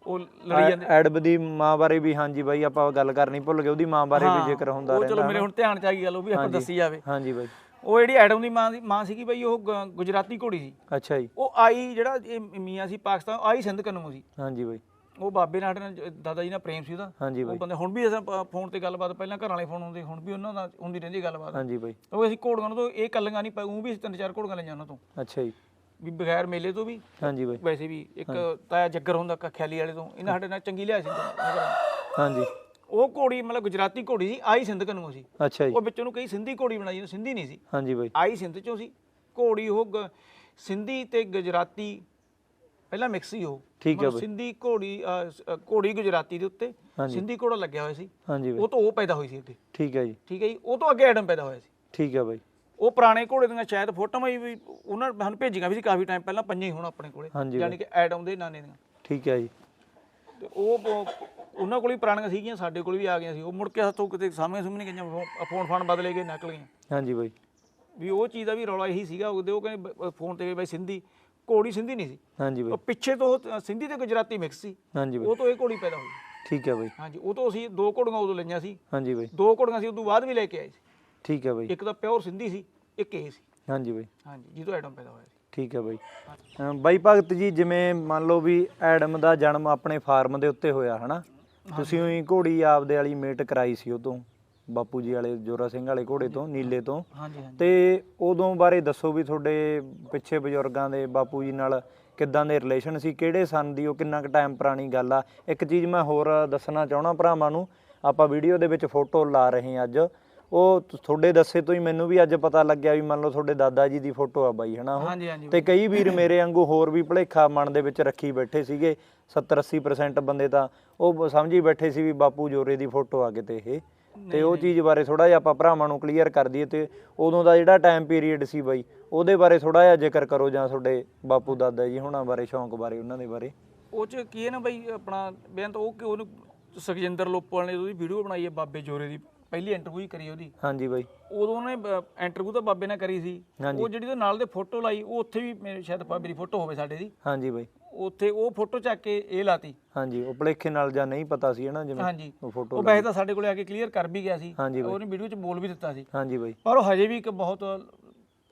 ਉਹ ਲੜੀ ਜਾਂਦੇ ਐਡਬ ਦੀ ਮਾਂ ਬਾਰੇ ਵੀ ਹਾਂਜੀ ਬਾਈ ਆਪਾਂ ਗੱਲ ਕਰਨੀ ਭੁੱਲ ਗਏ। ਉਹਦੀ ਮਾਂ ਬਾਰੇ ਵੀ ਜ਼ਿਕਰ ਹੁੰਦਾ ਉਹ ਚਲੋ ਰਹਿੰਦਾ ਮੇਰੇ ਹੁਣ ਧਿਆਨ ਚ ਆ ਗਈ ਗੱਲ ਉਹ ਵੀ ਆਪਾਂ ਦੱਸੀ ਜਾਵੇ। ਹਾਂਜੀ ਬਾਈ। ਉਹ ਜਿਹੜੀ ਐਡਮ ਦੀ ਮਾਂ ਦੀ ਮਾਂ ਸੀਗੀ ਬਈ ਉਹ ਗੁਜਰਾਤੀ ਘੋੜੀ ਸੀ। ਅੱਛਾ ਜੀ। ਉਹ ਆਈ ਜਿਹੜਾ ਇਹ ਮੀਆਂ ਸੀ ਪਾਕਿਸਤਾਨ ਆਈ ਸਿੰਧ ਕਨੂ ਸੀ। ਹਾਂਜੀ ਬਾਈ। ਉਹ ਬਾਬੇ ਨਾਲ ਸਾਡੇ ਨਾਲ ਦਾਦਾ ਜੀ ਨਾਲ ਪ੍ਰੇਮ ਸੀ ਉਹਦਾ। ਹਾਂਜੀ ਉਹ ਬੰਦੇ ਹੁਣ ਵੀ ਅਸਾਂ ਫੋਨ ਤੇ ਗੱਲਬਾਤ ਪਹਿਲਾਂ ਘਰਾਂ ਵਾਲੇ ਫੋਨ ਹੁੰਦੇ ਹੁਣ ਵੀ ਉਹਨਾਂ ਦਾ ਹੁੰਦੀ ਰਹਿੰਦੀ ਗੱਲਬਾਤ। ਹਾਂਜੀ ਬਾਈ। ਉਹ ਅਸੀਂ ਘੋੜੀਆਂ ਤੋਂ ਇਹ ਕੱਲੀਆਂ ਨਹੀਂ ਪਈ ਉਹ ਵੀ ਅਸੀਂ ਤਿੰਨ ਚਾਰ ਘੋੜੀਆਂ ਲਈਆਂ ਉਹਨਾਂ ਤੋਂ। ਅੱਛਾ ਜੀ। ਵੀ ਬਗੈਰ ਮੇਲੇ ਤੋਂ ਵੀ। ਹਾਂਜੀ ਬਾਈ। ਵੈਸੇ ਵੀ ਇੱਕ ਤਾਇਆ ਜੱਗਰ ਹੁੰਦਾ ਖਿਆਲੀ ਵਾਲੇ ਤੋਂ। ਇਹਨਾਂ ਸਾਡੇ ਨਾਲ ਚੰਗੀ ਲਿਆ ਸੀ ਹਾਂਜੀ। ਉਹ ਘੋੜੀ ਮਤਲਬ ਗੁਜਰਾਤੀ ਘੋੜੀ ਸੀ ਆਈ ਸਿੰਧ ਕਨੂ ਸੀ ਅੱਛਾ ਜੀ। ਉਹ ਵਿੱਚ ਉਹਨੂੰ ਕਈ ਸਿੰਧੀ ਘੋੜੀ ਬਣਾਈ ਉਹ ਸਿੰਧੀ ਨਹੀਂ ਸੀ। ਹਾਂਜੀ ਬਾਈ। ਆਈ ਸਿੰਧ ਚੋਂ ਸੀ। ਘੋੜੀ ਉਹ ਸਿੰਧੀ ਤੇ ਗੁਜਰਾਤੀ ਪਹਿਲਾਂ ਮਿਕਸ ਸੀ ਉਹ। ਠੀਕ ਹੈ ਬਈ। ਸਿੰਧੀ ਘੋੜੀ ਅ, ਸ- ਅ, ਘੋੜੀ ਗੁਜਰਾਤੀ ਦੇ ਉੱਤੇ ਹਾਂਜੀ। ਸਿੰਧੀ ਘੋੜਾ ਲੱਗਿਆ ਹੋਇਆ ਸੀ। ਹਾਂਜੀ ਬਾਈ। ਉਹ ਤੋਂ ਉਹ ਪੈਦਾ ਹੋਈ ਸੀ ਅੱਗੇ ਠੀਕ ਹੈ ਜੀ। ਠੀਕ ਹੈ ਜੀ। ਉਹ ਤੋਂ ਅੱਗੇ ਐਡਮ ਪੈਦਾ ਹੋਇਆ ਸੀ। ਠੀਕ ਹੈ ਬਾਈ। ਉਹ ਪੁਰਾਣੇ ਘੋੜੇ ਦੀਆਂ ਸ਼ਾਇਦ ਫੋਟੋਆਂ ਵੀ ਵੀ ਉਹਨਾਂ ਨੇ ਸਾਨੂੰ ਭੇਜੀਆਂ ਵੀ ਸੀ ਕਾਫੀ ਟਾਈਮ ਪਹਿਲਾਂ ਪਈਆਂ ਹੀ ਹੁਣ ਆਪਣੇ ਕੋਲੇ। ਯਾਨੀ ਕਿ ਐਡਮ ਦੇ ਨਾਨੇ ਦੀਆਂ। ਠੀਕ ਹੈ ਜੀ। ਤੇ ਉਹ ਬ- ਉਹਨਾਂ ਕੋਲ ਹੀ ਪੁਰਾਣੀਆਂ ਸੀਗੀਆਂ ਸਾਡੇ ਕੋਲ ਵੀ ਆ ਗਈਆਂ ਸੀ। ਉਹ ਮੁੜ ਕੇ ਹੱਥੋਂ ਕਿਤੇ ਸਾਹਮਣੇ ਸਾਹਮਣੇ ਗਈਆਂ ਫੋ- ਫੋਨ ਫਾਨ ਬਦਲੇ ਗਏ ਨਿਕਲ ਗਈਆਂ। ਹਾਂਜੀ ਬਾਈ। ਵੀ ਉਹ ਚੀਜ਼ ਦਾ ਵੀ ਰੌਲਾ ਇਹੀ ਸੀਗਾ ਉਹਦੇ ਉਹ ਕਹਿੰਦੇ ਬ- ਫੋਨ ਤੇ ਵੀ ਬਾਈ ਸਿੰਧੀ। ਘੋੜੀ ਸਿੰਧੀ ਨਹੀਂ ਸੀ। ਹਾਂਜੀ ਬਾਈ। ਉਹ ਪਿੱਛੇ ਤੋਂ ਉਹ ਸਿੰਧੀ ਤੇ ਗੁਜਰਾਤੀ ਮਿਕਸ ਸੀ। ਹਾਂਜੀ ਬਾਈ। ਉਹ ਤੋਂ ਇਹ ਘੋੜੀ ਪੈਦਾ ਹੋਈ। ਠੀਕ ਹੈ ਬਾਈ। ਹਾਂਜੀ ਉਹ ਤੋਂ ਅਸੀਂ ਦੋ ਘੋੜੀਆਂ ਉਦੋਂ ਲਈਆਂ ਸੀ। ਹਾਂਜੀ ਬਾਈ। ਦੋ ਘੋੜੀਆਂ ਸੀ ਉਦੋਂ ਬਾਅਦ ਵੀ ਲੈ ਕੇ ਆਏ ਸੀ। ਠੀਕ ਹੈ ਬਾਈ। ਇੱਕ ਤਾਂ ਪਿਓਰ ਸਿੰਧੀ ਸੀ ਇੱਕ ਇਹ ਸੀ। ਹਾਂਜੀ ਬਾਈ। ਹਾਂਜੀ ਜਿਹਦੋਂ ਐਡਮ ਪੈਦਾ ਹੋਇਆ ਸੀ। ਠੀਕ ਹੈ ਬਾਈ। ਬਾਈ ਭਗਤ ਜੀ ਜਿਵੇਂ ਮੰਨ ਲਓ ਵੀ ਐਡਮ ਦਾ ਜਨਮ ਆਪਣੇ ਫਾਰਮ ਦੇ ਉੱਤੇ ਹੋਇਆ ਹਨਾ? ਤੁਸੀਂ ਉਹੀ ਘੋੜੀ ਆਪਦੇ ਵਾਲੀ ਮੇਟ ਕਰਾਈ ਸੀ ਉਹ ਤੋਂ ਬਾਪੂ ਜੀ ਵਾਲੇ ਜੋਰਾ ਸਿੰਘ ਵਾਲੇ ਘੋੜੇ ਤੋਂ ਨੀਲੇ ਤੋਂ। ਹਾਂਜੀ ਹਾਂਜੀ। ਤੇ ਉਦੋਂ ਬਾਰੇ ਦੱਸੋ ਵੀ ਤੁਹਾਡੇ ਪਿੱਛੇ ਬਜ਼ੁਰਗਾਂ ਦੇ ਬਾਪੂ ਜੀ ਨਾਲ ਕਿੱਦਾਂ ਦੇ ਰਿਲੇਸ਼ਨ ਸੀ? ਕਿਹੜੇ ਸਨ ਦੀ ਉਹ? ਕਿੰਨਾ ਕੁ ਟਾਈਮ ਪੁਰਾਣੀ ਗੱਲ ਆ? ਇੱਕ ਚੀਜ਼ ਮੈਂ ਹੋਰ ਦੱਸਣਾ ਚਾਹਣਾ ਭਰਾਵਾਂ ਨੂੰ। ਆਪਾਂ ਵੀਡੀਓ ਦੇ ਵਿੱਚ ਫੋਟੋ ਲਾ ਰਹੇ ਹਾਂ ਅੱਜ। ਉਹ ਤੁਹਾਡੇ ਦੱਸੇ ਤੋਂ ਹੀ ਮੈਨੂੰ ਵੀ ਅੱਜ ਪਤਾ ਲੱਗਿਆ ਵੀ ਮੰਨ ਲਓ ਤੁਹਾਡੇ ਦਾਦਾ ਜੀ ਦੀ ਫੋਟੋ ਆ ਬਾਈ ਹਨਾ ਉਹ? ਹਾਂਜੀ ਹਾਂਜੀ। ਤੇ ਕਈ ਵੀਰ ਮੇਰੇ ਵਾਂਗੂ ਹੋਰ ਵੀ ਭੁਲੇਖਾ ਮਨ ਦੇ ਵਿੱਚ ਰੱਖੀ ਬੈਠੇ ਸੀਗੇ। 70 80% ਬੰਦੇ ਤਾਂ ਉਹ ਸਮਝੀ ਬੈਠੇ ਸੀ ਵੀ ਬਾਪੂ ਜੋਰੇ ਦੀ ਫੋਟੋ ਆ ਕਿਤੇ ਇਹ। ਤੇ ਉਹ ਚੀਜ਼ ਬਾਰੇ ਥੋੜਾ ਜਿਹਾ ਆਪਾਂ ਭਰਾਵਾਂ ਨੂੰ ਕਲੀਅਰ ਕਰ ਦਈਏ ਤੇ ਉਦੋਂ ਦਾ ਜਿਹੜਾ ਟਾਈਮ ਪੀਰੀਅਡ ਸੀ ਬਾਈ ਉਹਦੇ ਬਾਰੇ ਥੋੜਾ ਜਿਹਾ ਜ਼ਿਕਰ ਕਰੋ ਜਾਂ ਤੁਹਾਡੇ ਬਾਪੂ ਦਾਦਾ ਜੀ ਹੁਣਾਂ ਬਾਰੇ ਸ਼ੌਂਕ ਬਾਰੇ ਉਹਨਾਂ ਦੇ ਬਾਰੇ। ਉਹ ਚ ਕੀ ਹੈ ਨਾ ਬਾਈ ਆਪਣਾ ਬਿਆਨ ਤਾਂ ਉਹ ਕਿ ਉਹਨੂੰ ਸੁਖਜਿੰਦਰ ਲੋਪਲ ਨੇ ਉਹਦੀ ਵੀਡੀਓ ਬਣਾਈ ਹੈ ਬਾਬੇ ਜੋਰੇ ਦੀ। ਪਹਿਲੀ ਇੰਟਰਵਿਊ ਹੀ ਕਰੀ ਉਹਦੀ। ਹਾਂਜੀ ਬਾਈ। ਉਦੋਂ ਉਹਨੇ ਇੰਟਰਵਿਊ ਤਾਂ ਬਾਬੇ ਨਾਲ ਕਰੀ ਸੀ। ਉਹ ਜਿਹੜੀ ਉਹਦੇ ਨਾਲ ਦੇ ਫੋਟੋ ਲਾਈ ਉਹ ਉੱਥੇ ਵੀ ਮੇਰੇ ਸ਼ਾਇਦ ਬਾਬੇ ਦੀ ਫੋਟੋ ਹੋਵੇ ਸਾਡੇ ਦੀ। ਹਾਂਜੀ ਬਾਈ। ਉੱਥੇ ਉਹ ਫੋਟੋ ਚੱਕ ਕੇ ਇਹ ਲਾਤੀ। ਹਾਂਜੀ ਉਹ ਭੁਲੇਖੇ ਨਾਲ ਜਾਂ ਨਹੀਂ ਪਤਾ ਸੀ ਹਨਾ ਜਿਵੇਂ ਹਾਂਜੀ। ਉਹ ਫੋਟੋ ਉਹ ਵੈਸੇ ਤਾਂ ਸਾਡੇ ਕੋਲੇ ਆ ਕੇ ਕਲੀਅਰ ਕਰ ਵੀ ਗਿਆ ਸੀ। ਹਾਂਜੀ ਬਾਈ। ਉਹਨੇ ਵੀਡੀਓ 'ਚ ਬੋਲ ਵੀ ਦਿੱਤਾ ਸੀ। ਹਾਂਜੀ ਬਾਈ। ਪਰ ਉਹ ਹਜੇ ਵੀ ਇੱਕ ਬਹੁਤ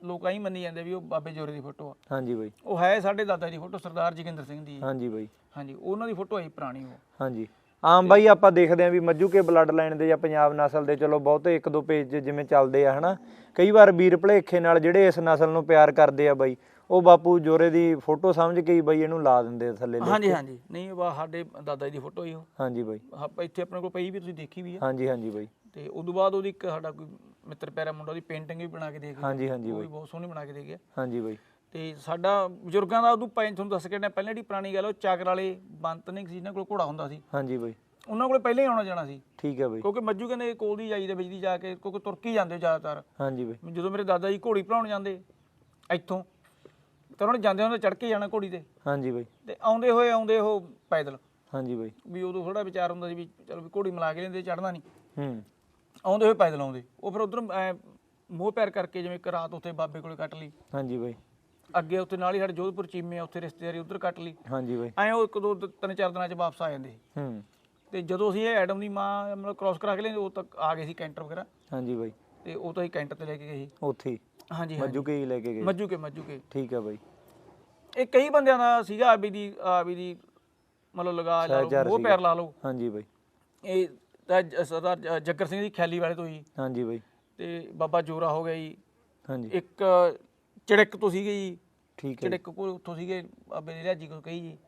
ਲੋਕ ਆਈ ਮੰਨੀ ਜਾਂਦੇ ਵੀ ਉਹ ਬਾਬੇ ਜੋਰੇ ਦੀ ਫੋਟੋ ਆ। ਹਾਂਜੀ ਬਾਈ। ਉਹ ਹੈ ਸਾਡੇ ਦਾਦਾ ਦੀ ਫੋਟੋ ਸਰਦਾਰ ਜੋਗਿੰਦਰ ਸਿੰਘ ਦੀ। ਹਾਂਜੀ ਬਾਈ। ਹਾਂਜੀ ਉਹਨਾਂ ਦੀ ਫੋਟੋ ਆਈ ਪੁਰਾਣੀ ਉਹ। ਹਾਂਜੀ। ਆਮ ਬਾਈ ਆਪਾਂ ਦੇਖਦੇ ਆਂ ਵੀ ਮੱਜੂ ਕੇ ਬਲੱਡ ਲਾਈਨ ਦੇ ਜਾਂ ਪੰਜਾਬ ਨਸਲ ਦੇ ਚਲੋ ਬਹੁਤੇ ਇੱਕ ਦੋ ਪੇਜ ਜਿਵੇਂ ਚੱਲਦੇ ਆ ਹਨਾ। ਕਈ ਵਾਰ ਵੀਰ ਭਲੇਖੇ ਨਾਲ ਜਿਹੜੇ ਇਸ ਨਸਲ ਨੂੰ ਪਿਆਰ ਕਰਦੇ ਆ ਬਾਈ ਉਹ ਬਾਪੂ ਜੋਰੇ ਦੀ ਫੋਟੋ ਸਮਝ ਕੇ ਹੀ ਬਾਈ ਇਹਨੂੰ ਲਾ ਦਿੰਦੇ ਥੱਲੇ ਲਿਖ ਹਾਂਜੀ ਕੇ। ਹਾਂਜੀ। ਨਹੀਂ ਉਹ ਸਾਡੇ ਦਾਦਾ ਜੀ ਦੀ ਫੋਟੋ ਹੀ ਉਹ। ਹਾਂਜੀ ਬਾਈ। ਆਪਾਂ ਇੱਥੇ ਆਪਣੇ ਕੋਲ ਪਈ ਵੀ ਤੁਸੀਂ ਦੇਖੀ ਵੀ ਆ। ਹਾਂਜੀ ਹਾਂਜੀ ਬਾਈ। ਤੇ ਉਦੋਂ ਬਾਅਦ ਉਹਦੀ ਇੱਕ ਸਾਡਾ ਕੋਈ ਮਿੱਤਰ ਪਿਆਰਾ ਮੁੰਡਾ ਉਹਦੀ ਪੇਂਟਿੰਗ ਵੀ ਬਣਾ ਕੇ ਦੇ ਗਿਆ। ਹਾਂਜੀ ਹਾਂਜੀ ਉਹ ਬਾਈ। ਬਹੁਤ ਸੋਹਣੀ ਬਣਾ ਕੇ ਦੇ ਗਿਆ। ਹਾਂਜੀ ਬਾਈ। ਤੇ ਸਾਡਾ ਬਜ਼ੁਰਗਾਂ ਦਾ ਉਦੋਂ ਪੈ ਤੁਹਾਨੂੰ ਦੱਸ ਕੇ ਹਟਿਆ, ਪਹਿਲਾਂ ਜਿਹੜੀ ਪੁਰਾਣੀ ਗੱਲ ਉਹ ਚਾਕਰ ਵਾਲੇ ਬੰਤ ਨਹੀਂ ਸੀ ਜਿਹਨਾਂ ਕੋਲ ਘੋੜਾ ਹੁੰਦਾ ਸੀ। ਹਾਂਜੀ ਬਾਈ। ਉਹਨਾਂ ਕੋਲੇ ਪਹਿਲਾਂ ਹੀ ਆਉਣਾ ਜਾਣਾ ਸੀ। ਠੀਕ ਹੈ ਬਾਈ। ਕਿਉਂਕਿ ਮੱਜੂ ਕਹਿੰਦੇ ਕੋਲ ਦੀ ਜਾਈ ਦੇ ਵਿੱਚ ਦੀ ਜਾ ਕੇ ਕਿਉਂਕਿ ਤੁਰਕੀ ਜਾਂਦੇ ਜ਼ਿਆਦਾਤਰ। ਹਾਂਜੀ ਬਾਈ। ਜਦੋਂ ਮੇਰੇ ਦਾਦਾ ਜੀ ਘੋੜੀ ਭਰਾਉਣ ਜਾਂਦੇ ਇੱਥੋਂ ਤਾਂ ਉਹਨਾਂ ਨੇ ਜਾਂਦੇ ਹੁੰਦੇ ਚੜ ਕੇ ਜਾਣਾ ਘੋੜੀ ਤੇ। ਹਾਂਜੀ ਬਾਈ। ਤੇ ਆਉਂਦੇ ਹੋਏ ਆਉਂਦੇ ਉਹ ਪੈਦਲ। ਹਾਂਜੀ ਬਾਈ। ਵੀ ਉਦੋਂ ਥੋੜਾ ਵਿਚਾਰ ਹੁੰਦਾ ਸੀ ਵੀ ਚਲੋ ਵੀ ਘੋੜੀ ਮਿਲਾ ਕੇ ਲੈਂਦੇ ਚੜਨਾ ਨਹੀਂ। ਹੂੰ। ਆਉਂਦੇ ਹੋਏ ਪੈਦਲ ਆਉਂਦੇ। ਉਹ ਫਿਰ ਉਧਰ ਮੋਹ ਪੈਰ ਕਰਕੇ ਜਿਵੇਂ ਇੱਕ ਰਾਤ ਉੱਥੇ ਬਾਬੇ ਕੋਲੇ ਕੱਟ ਲਈ। ਹਾਂਜੀ ਬਾਈ। ਅੱਗੇ ਉੱਥੇ ਨਾਲ ਹੀ ਸਾਡੇ ਜੋਧਪੁਰ ਚੀਮੇ ਆ ਉੱਥੇ ਰਿਸ਼ਤੇਦਾਰੀ ਉਧਰ ਕੱਟ ਲਈ। ਹਾਂਜੀ ਬਾਈ। ਐਂ ਉਹ ਇੱਕ ਦੋ ਤਿੰਨ ਚਾਰ ਦਿਨਾਂ 'ਚ ਵਾਪਸ ਆ ਜਾਂਦੇ ਹੂੰ। ਤੇ ਜਦੋਂ ਅਸੀਂ ਇਹ ਐਡਮ ਦੀ ਮਾਂ ਮਤਲਬ ਕ੍ਰਾਸ ਕਰਾ ਕੇ ਲੈਂਦੇ ਉਹ ਤੱਕ ਆ ਗਏ ਸੀ ਕੈਂਟਰ ਵਗੈਰਾ। ਹਾਂਜੀ ਬਾਈ। ਤੇ ਉਹ ਤਾਂ ਹੀ ਕੈਂਟਰ ਤੇ ਲੈ ਕੇ ਗਏ ਸੀ। ਉੱਥੇ ਹੀ? ਹਾਂਜੀ ਹਾਂਜੀ। ਮੱਜੂ ਕੇ ਹੀ ਲੈ ਕੇ ਗਏ? ਮੱਜੂ ਕੇ ਮੱਜੂ ਕੇ। ਠੀਕ ਹੈ ਬਾਈ। ਇਹ ਕਈ ਬੰਦਿਆਂ ਦਾ ਸੀਗਾ ਆਬੀ ਦੀ ਆਬੀ ਦੀ ਮਤਲਬ ਲਗਾ ਲਾ ਸਹਿਜਾਰ ਲਓ ਉਹ ਸੀਗਾ। ਪੈਰ ਲਾ ਲਓ। ਹਾਂਜੀ ਬਾਈ। ਇਹ ਤਾਂ ਜ- ਸਰਦਾਰ ਜ- ਜੱਗਰ ਸਿੰਘ ਦੀ ਖਿਆਲੀ ਵਾਲੇ ਤੋਂ ਹੀ ਹਾਂਜੀ ਬਾਈ। ਤੇ ਬਾਬਾ ਜੋਰਾ ਹੋ ਗਿਆ ਜੀ। ਹਾਂਜੀ। ਇੱਕ ਚੜਕ ਤੋਂ ਸੀਗੇ ਜੀ। ਠੀਕ ਹੈ ਜੀ। ਚੜਕ ਕੋਲ ਉੱਥੋਂ ਸੀਗੇ ਬਾਬੇ ਦੀ ਲਿਆਜੀ ਕੋ ਕਹੀ ਜੀ।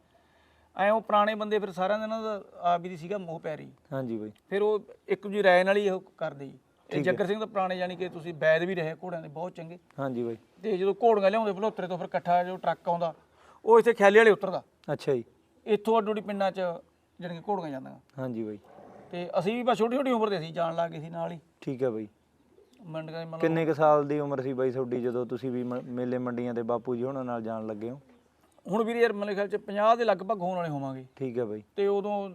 ਐ ਉਹ ਪੁਰਾਣੇ ਬੰਦੇ ਫਿਰ ਸਾਰਿਆਂ ਦਾ ਦਾ ਆਬੀ ਦੀ ਸੀਗਾ ਮੋਹ ਪਿਆਰੀ ਹਾਂਜੀ ਬਾਈ। ਫਿਰ ਉਹ ਇੱਕ ਦੂਜੀ ਰਾਏ ਨਾਲ ਹੀ ਉਹ ਕਰਦੇ ਜੀ। ਇਹ ਜੱਗਰ ਸਿੰਘ ਤਾਂ ਪੁਰਾਣੇ ਯਾਨੀ ਕਿ ਤੁਸੀਂ ਵੈਦ ਵੀ ਰਹੇ ਘੋੜਿਆਂ ਦੇ ਬਹੁਤ ਚੰਗੇ। ਹਾਂਜੀ ਬਾਈ। ਤੇ ਜਦੋਂ ਘੋੜੀਆਂ ਲਿਆਉਂਦੇ ਭਲੋਤਰੇ ਤੋਂ ਫਿਰ ਇਕੱਠਾ ਜੋ ਟਰੱਕ ਆਉਂਦਾ ਉਹ ਇੱਥੇ ਖਿਆਲੀ ਵਾਲੇ ਉਤਰਦਾ। ਅੱਛਾ ਜੀ। ਇੱਥੋਂ ਅੱਡੋਡੀ ਪਿੰਡਾਂ 'ਚ ਜਿਹੜੀਆਂ ਘੋੜੀਆਂ ਜਾਂਦੀਆਂ। ਹਾਂਜੀ ਬਾਈ। ਤੇ ਅਸੀਂ ਵੀ ਬਸ ਛੋਟੀ ਛੋਟੀ ਉਮਰ ਦੇ ਸੀ ਜਾਣ ਲੱਗ ਗਏ ਸੀ ਨਾਲ ਹੀ। ਠੀਕ ਹੈ ਬਾਈ। ਮੰਡੀਆਂ ਦੇ ਮਤਲਬ ਕਿੰਨੇ ਕੁ ਸਾਲ ਦੀ ਉਮਰ ਸੀ ਬਾਈ ਤੁਹਾਡੀ ਜਦੋਂ ਤੁਸੀਂ ਵੀ ਮ- ਮੇਲੇ ਮੰਡੀਆਂ ਤੇ ਬਾਪੂ ਜੀ ਹੁਣਾਂ ਨਾਲ ਜਾਣ ਲੱਗੇ ਹੋ? ਹੁਣ ਵੀਰੇ ਯਾਰ ਮੇਰੇ ਖਿਆਲ 'ਚ 50 ਦੇ ਲਗਭਗ ਹੋਣ ਵਾਲੇ ਹੋਵਾਂਗੇ। ਠੀਕ ਹੈ ਬਾਈ। ਤੇ ਉਦੋਂ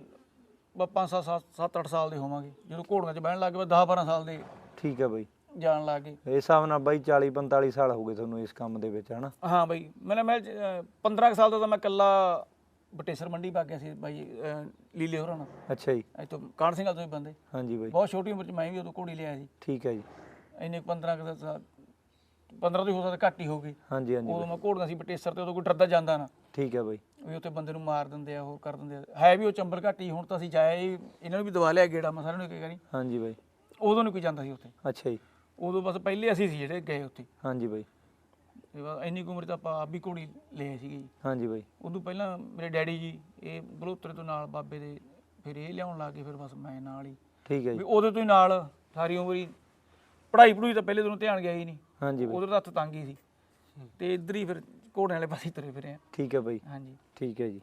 5 7 7 8 ਸਾਲ ਦੇ ਹੋਵਾਂਗੇ। ਜਦੋਂ ਘੋੜੀਆਂ 'ਚ ਬਹਿਣ ਲੱਗ ਗਏ 10 12 ਸਾਲ ਦੇ ਠੀਕ ਹੈ ਬਾਈ। ਜਾਣ ਲੱਗ ਗਏ ਇਸ ਹਿਸਾਬ ਨਾਲ ਬਾਈ 40 45 ਸਾਲ ਹੋ ਗਏ ਤੁਹਾਨੂੰ ਇਸ ਕੰਮ ਦੇ ਵਿੱਚ ਹਨਾ? ਹਾਂ ਬਈ ਮੈਂ ਮੈਂ 15 ਕੁ ਸਾਲ ਦਾ ਤਾਂ ਮੈਂ ਇਕੱਲਾ ਬਟੇਸਰ ਮੰਡੀ ਪਾ ਗਿਆ ਸੀ ਬਾਈ ਲੀਲੇ ਹੋਰਾਂ ਨਾਲ ਅੱਛਾ ਜੀ। ਇੱਥੋਂ ਕਾਣ ਸਿੰਘਾਂ ਤੋਂ ਹੀ ਬੰਦੇ। ਹਾਂਜੀ ਬਾਈ। ਬਹੁਤ ਛੋਟੀ ਉਮਰ 'ਚ ਮੈਂ ਵੀ ਉਦੋਂ ਘੋੜੀ ਲਿਆ ਸੀ। ਠੀਕ ਹੈ ਜੀ। ਇੰਨੇ 15 ਕੁ ਸਾਲ 15 ਤੋਂ ਹੋ ਸਕਦਾ ਘੱਟ ਹੀ ਹੋ ਗਈ ਹਾਂਜੀ ਹਾਂਜੀ ਉਦੋਂ ਮੈਂ ਘੋੜੀਆਂ ਸੀ ਬਟੇਸਰ ਤੇ ਉਦੋਂ ਕੋਈ ਡਰਦਾ ਜਾਂਦਾ ਨਾ। ਠੀਕ ਹੈ ਬਾਈ। ਵੀ ਉੱਥੇ ਬੰਦੇ ਨੂੰ ਮਾਰ ਦਿੰਦੇ ਆ ਉਹ ਕਰ ਦਿੰਦੇ ਆ। ਹੈ ਵੀ ਉਹ ਚੰਬਲ ਘਾਟੀ ਹੁਣ ਤਾਂ ਅਸੀਂ ਹੀ ਇਹਨਾਂ ਨੂੰ ਵੀ ਦਵਾ ਲਿਆ ਗੇੜਾ ਮੈਂ ਸਾਰਿਆਂ ਨੂੰ ਇੱਕ ਵਾਰੀ। ਹਾਂਜੀ ਬਾਈ। ਉਦੋਂ ਨਹੀਂ ਕੋਈ ਜਾਂਦਾ ਸੀ ਉੱਥੇ। ਅੱਛਾ ਜੀ। ਉਦੋਂ ਬਸ ਪਹਿਲੇ ਅਸੀਂ ਸੀ ਜਿਹੜੇ ਗਏ ਉੱਥੇ। ਹਾਂਜੀ ਬਾਈ। ਤੇ ਇੰਨੀ ਕੁ ਉਮਰ ਤਾਂ ਆਪਾਂ ਆਪ ਵੀ ਘੋੜੀ ਲਏ ਸੀਗੇ ਜੀ। ਹਾਂਜੀ ਬਾਈ। ਉਦੋਂ ਪਹਿਲਾਂ ਮੇਰੇ ਡੈਡੀ ਜੀ ਇਹ ਬਲੋਤਰੇ ਤੋਂ ਨਾਲ ਬਾਬੇ ਦੇ ਫਿਰ ਇਹ ਲਿਆਉਣ ਲੱਗੇ ਫਿਰ ਬਸ ਮੈਂ ਨਾਲ ਹੀ। ਠੀਕ ਹੈ ਵੀ ਜੀ ਉਦੋਂ ਤੋਂ ਹੀ ਨਾਲ ਸਾਰੀ ਉਮਰ ਹੀ ਪੜ੍ਹਾਈ ਪੜੂਈ ਤਾਂ ਪਹਿਲੇ ਦਿਨੋਂ ਧਿਆਨ ਗਿਆ ਹੀ ਨਹੀਂ। ਹਾਂਜੀ ਬਾਈ। ਉਦੋਂ ਤਾਂ ਹੱਥ ਤੰਗ ਹੀ ਸੀ। ਤੇ ਇੱਧਰ ਹੀ ਫਿਰ ਘੋੜਿਆਂ ਵਾਲੇ ਪਾਸੇ ਤੁਰੇ ਫਿਰੇ ਆ। ਠੀਕ ਹੈ ਬਾਈ। ਹਾਂਜੀ। ਠੀਕ ਹੈ ਜੀ।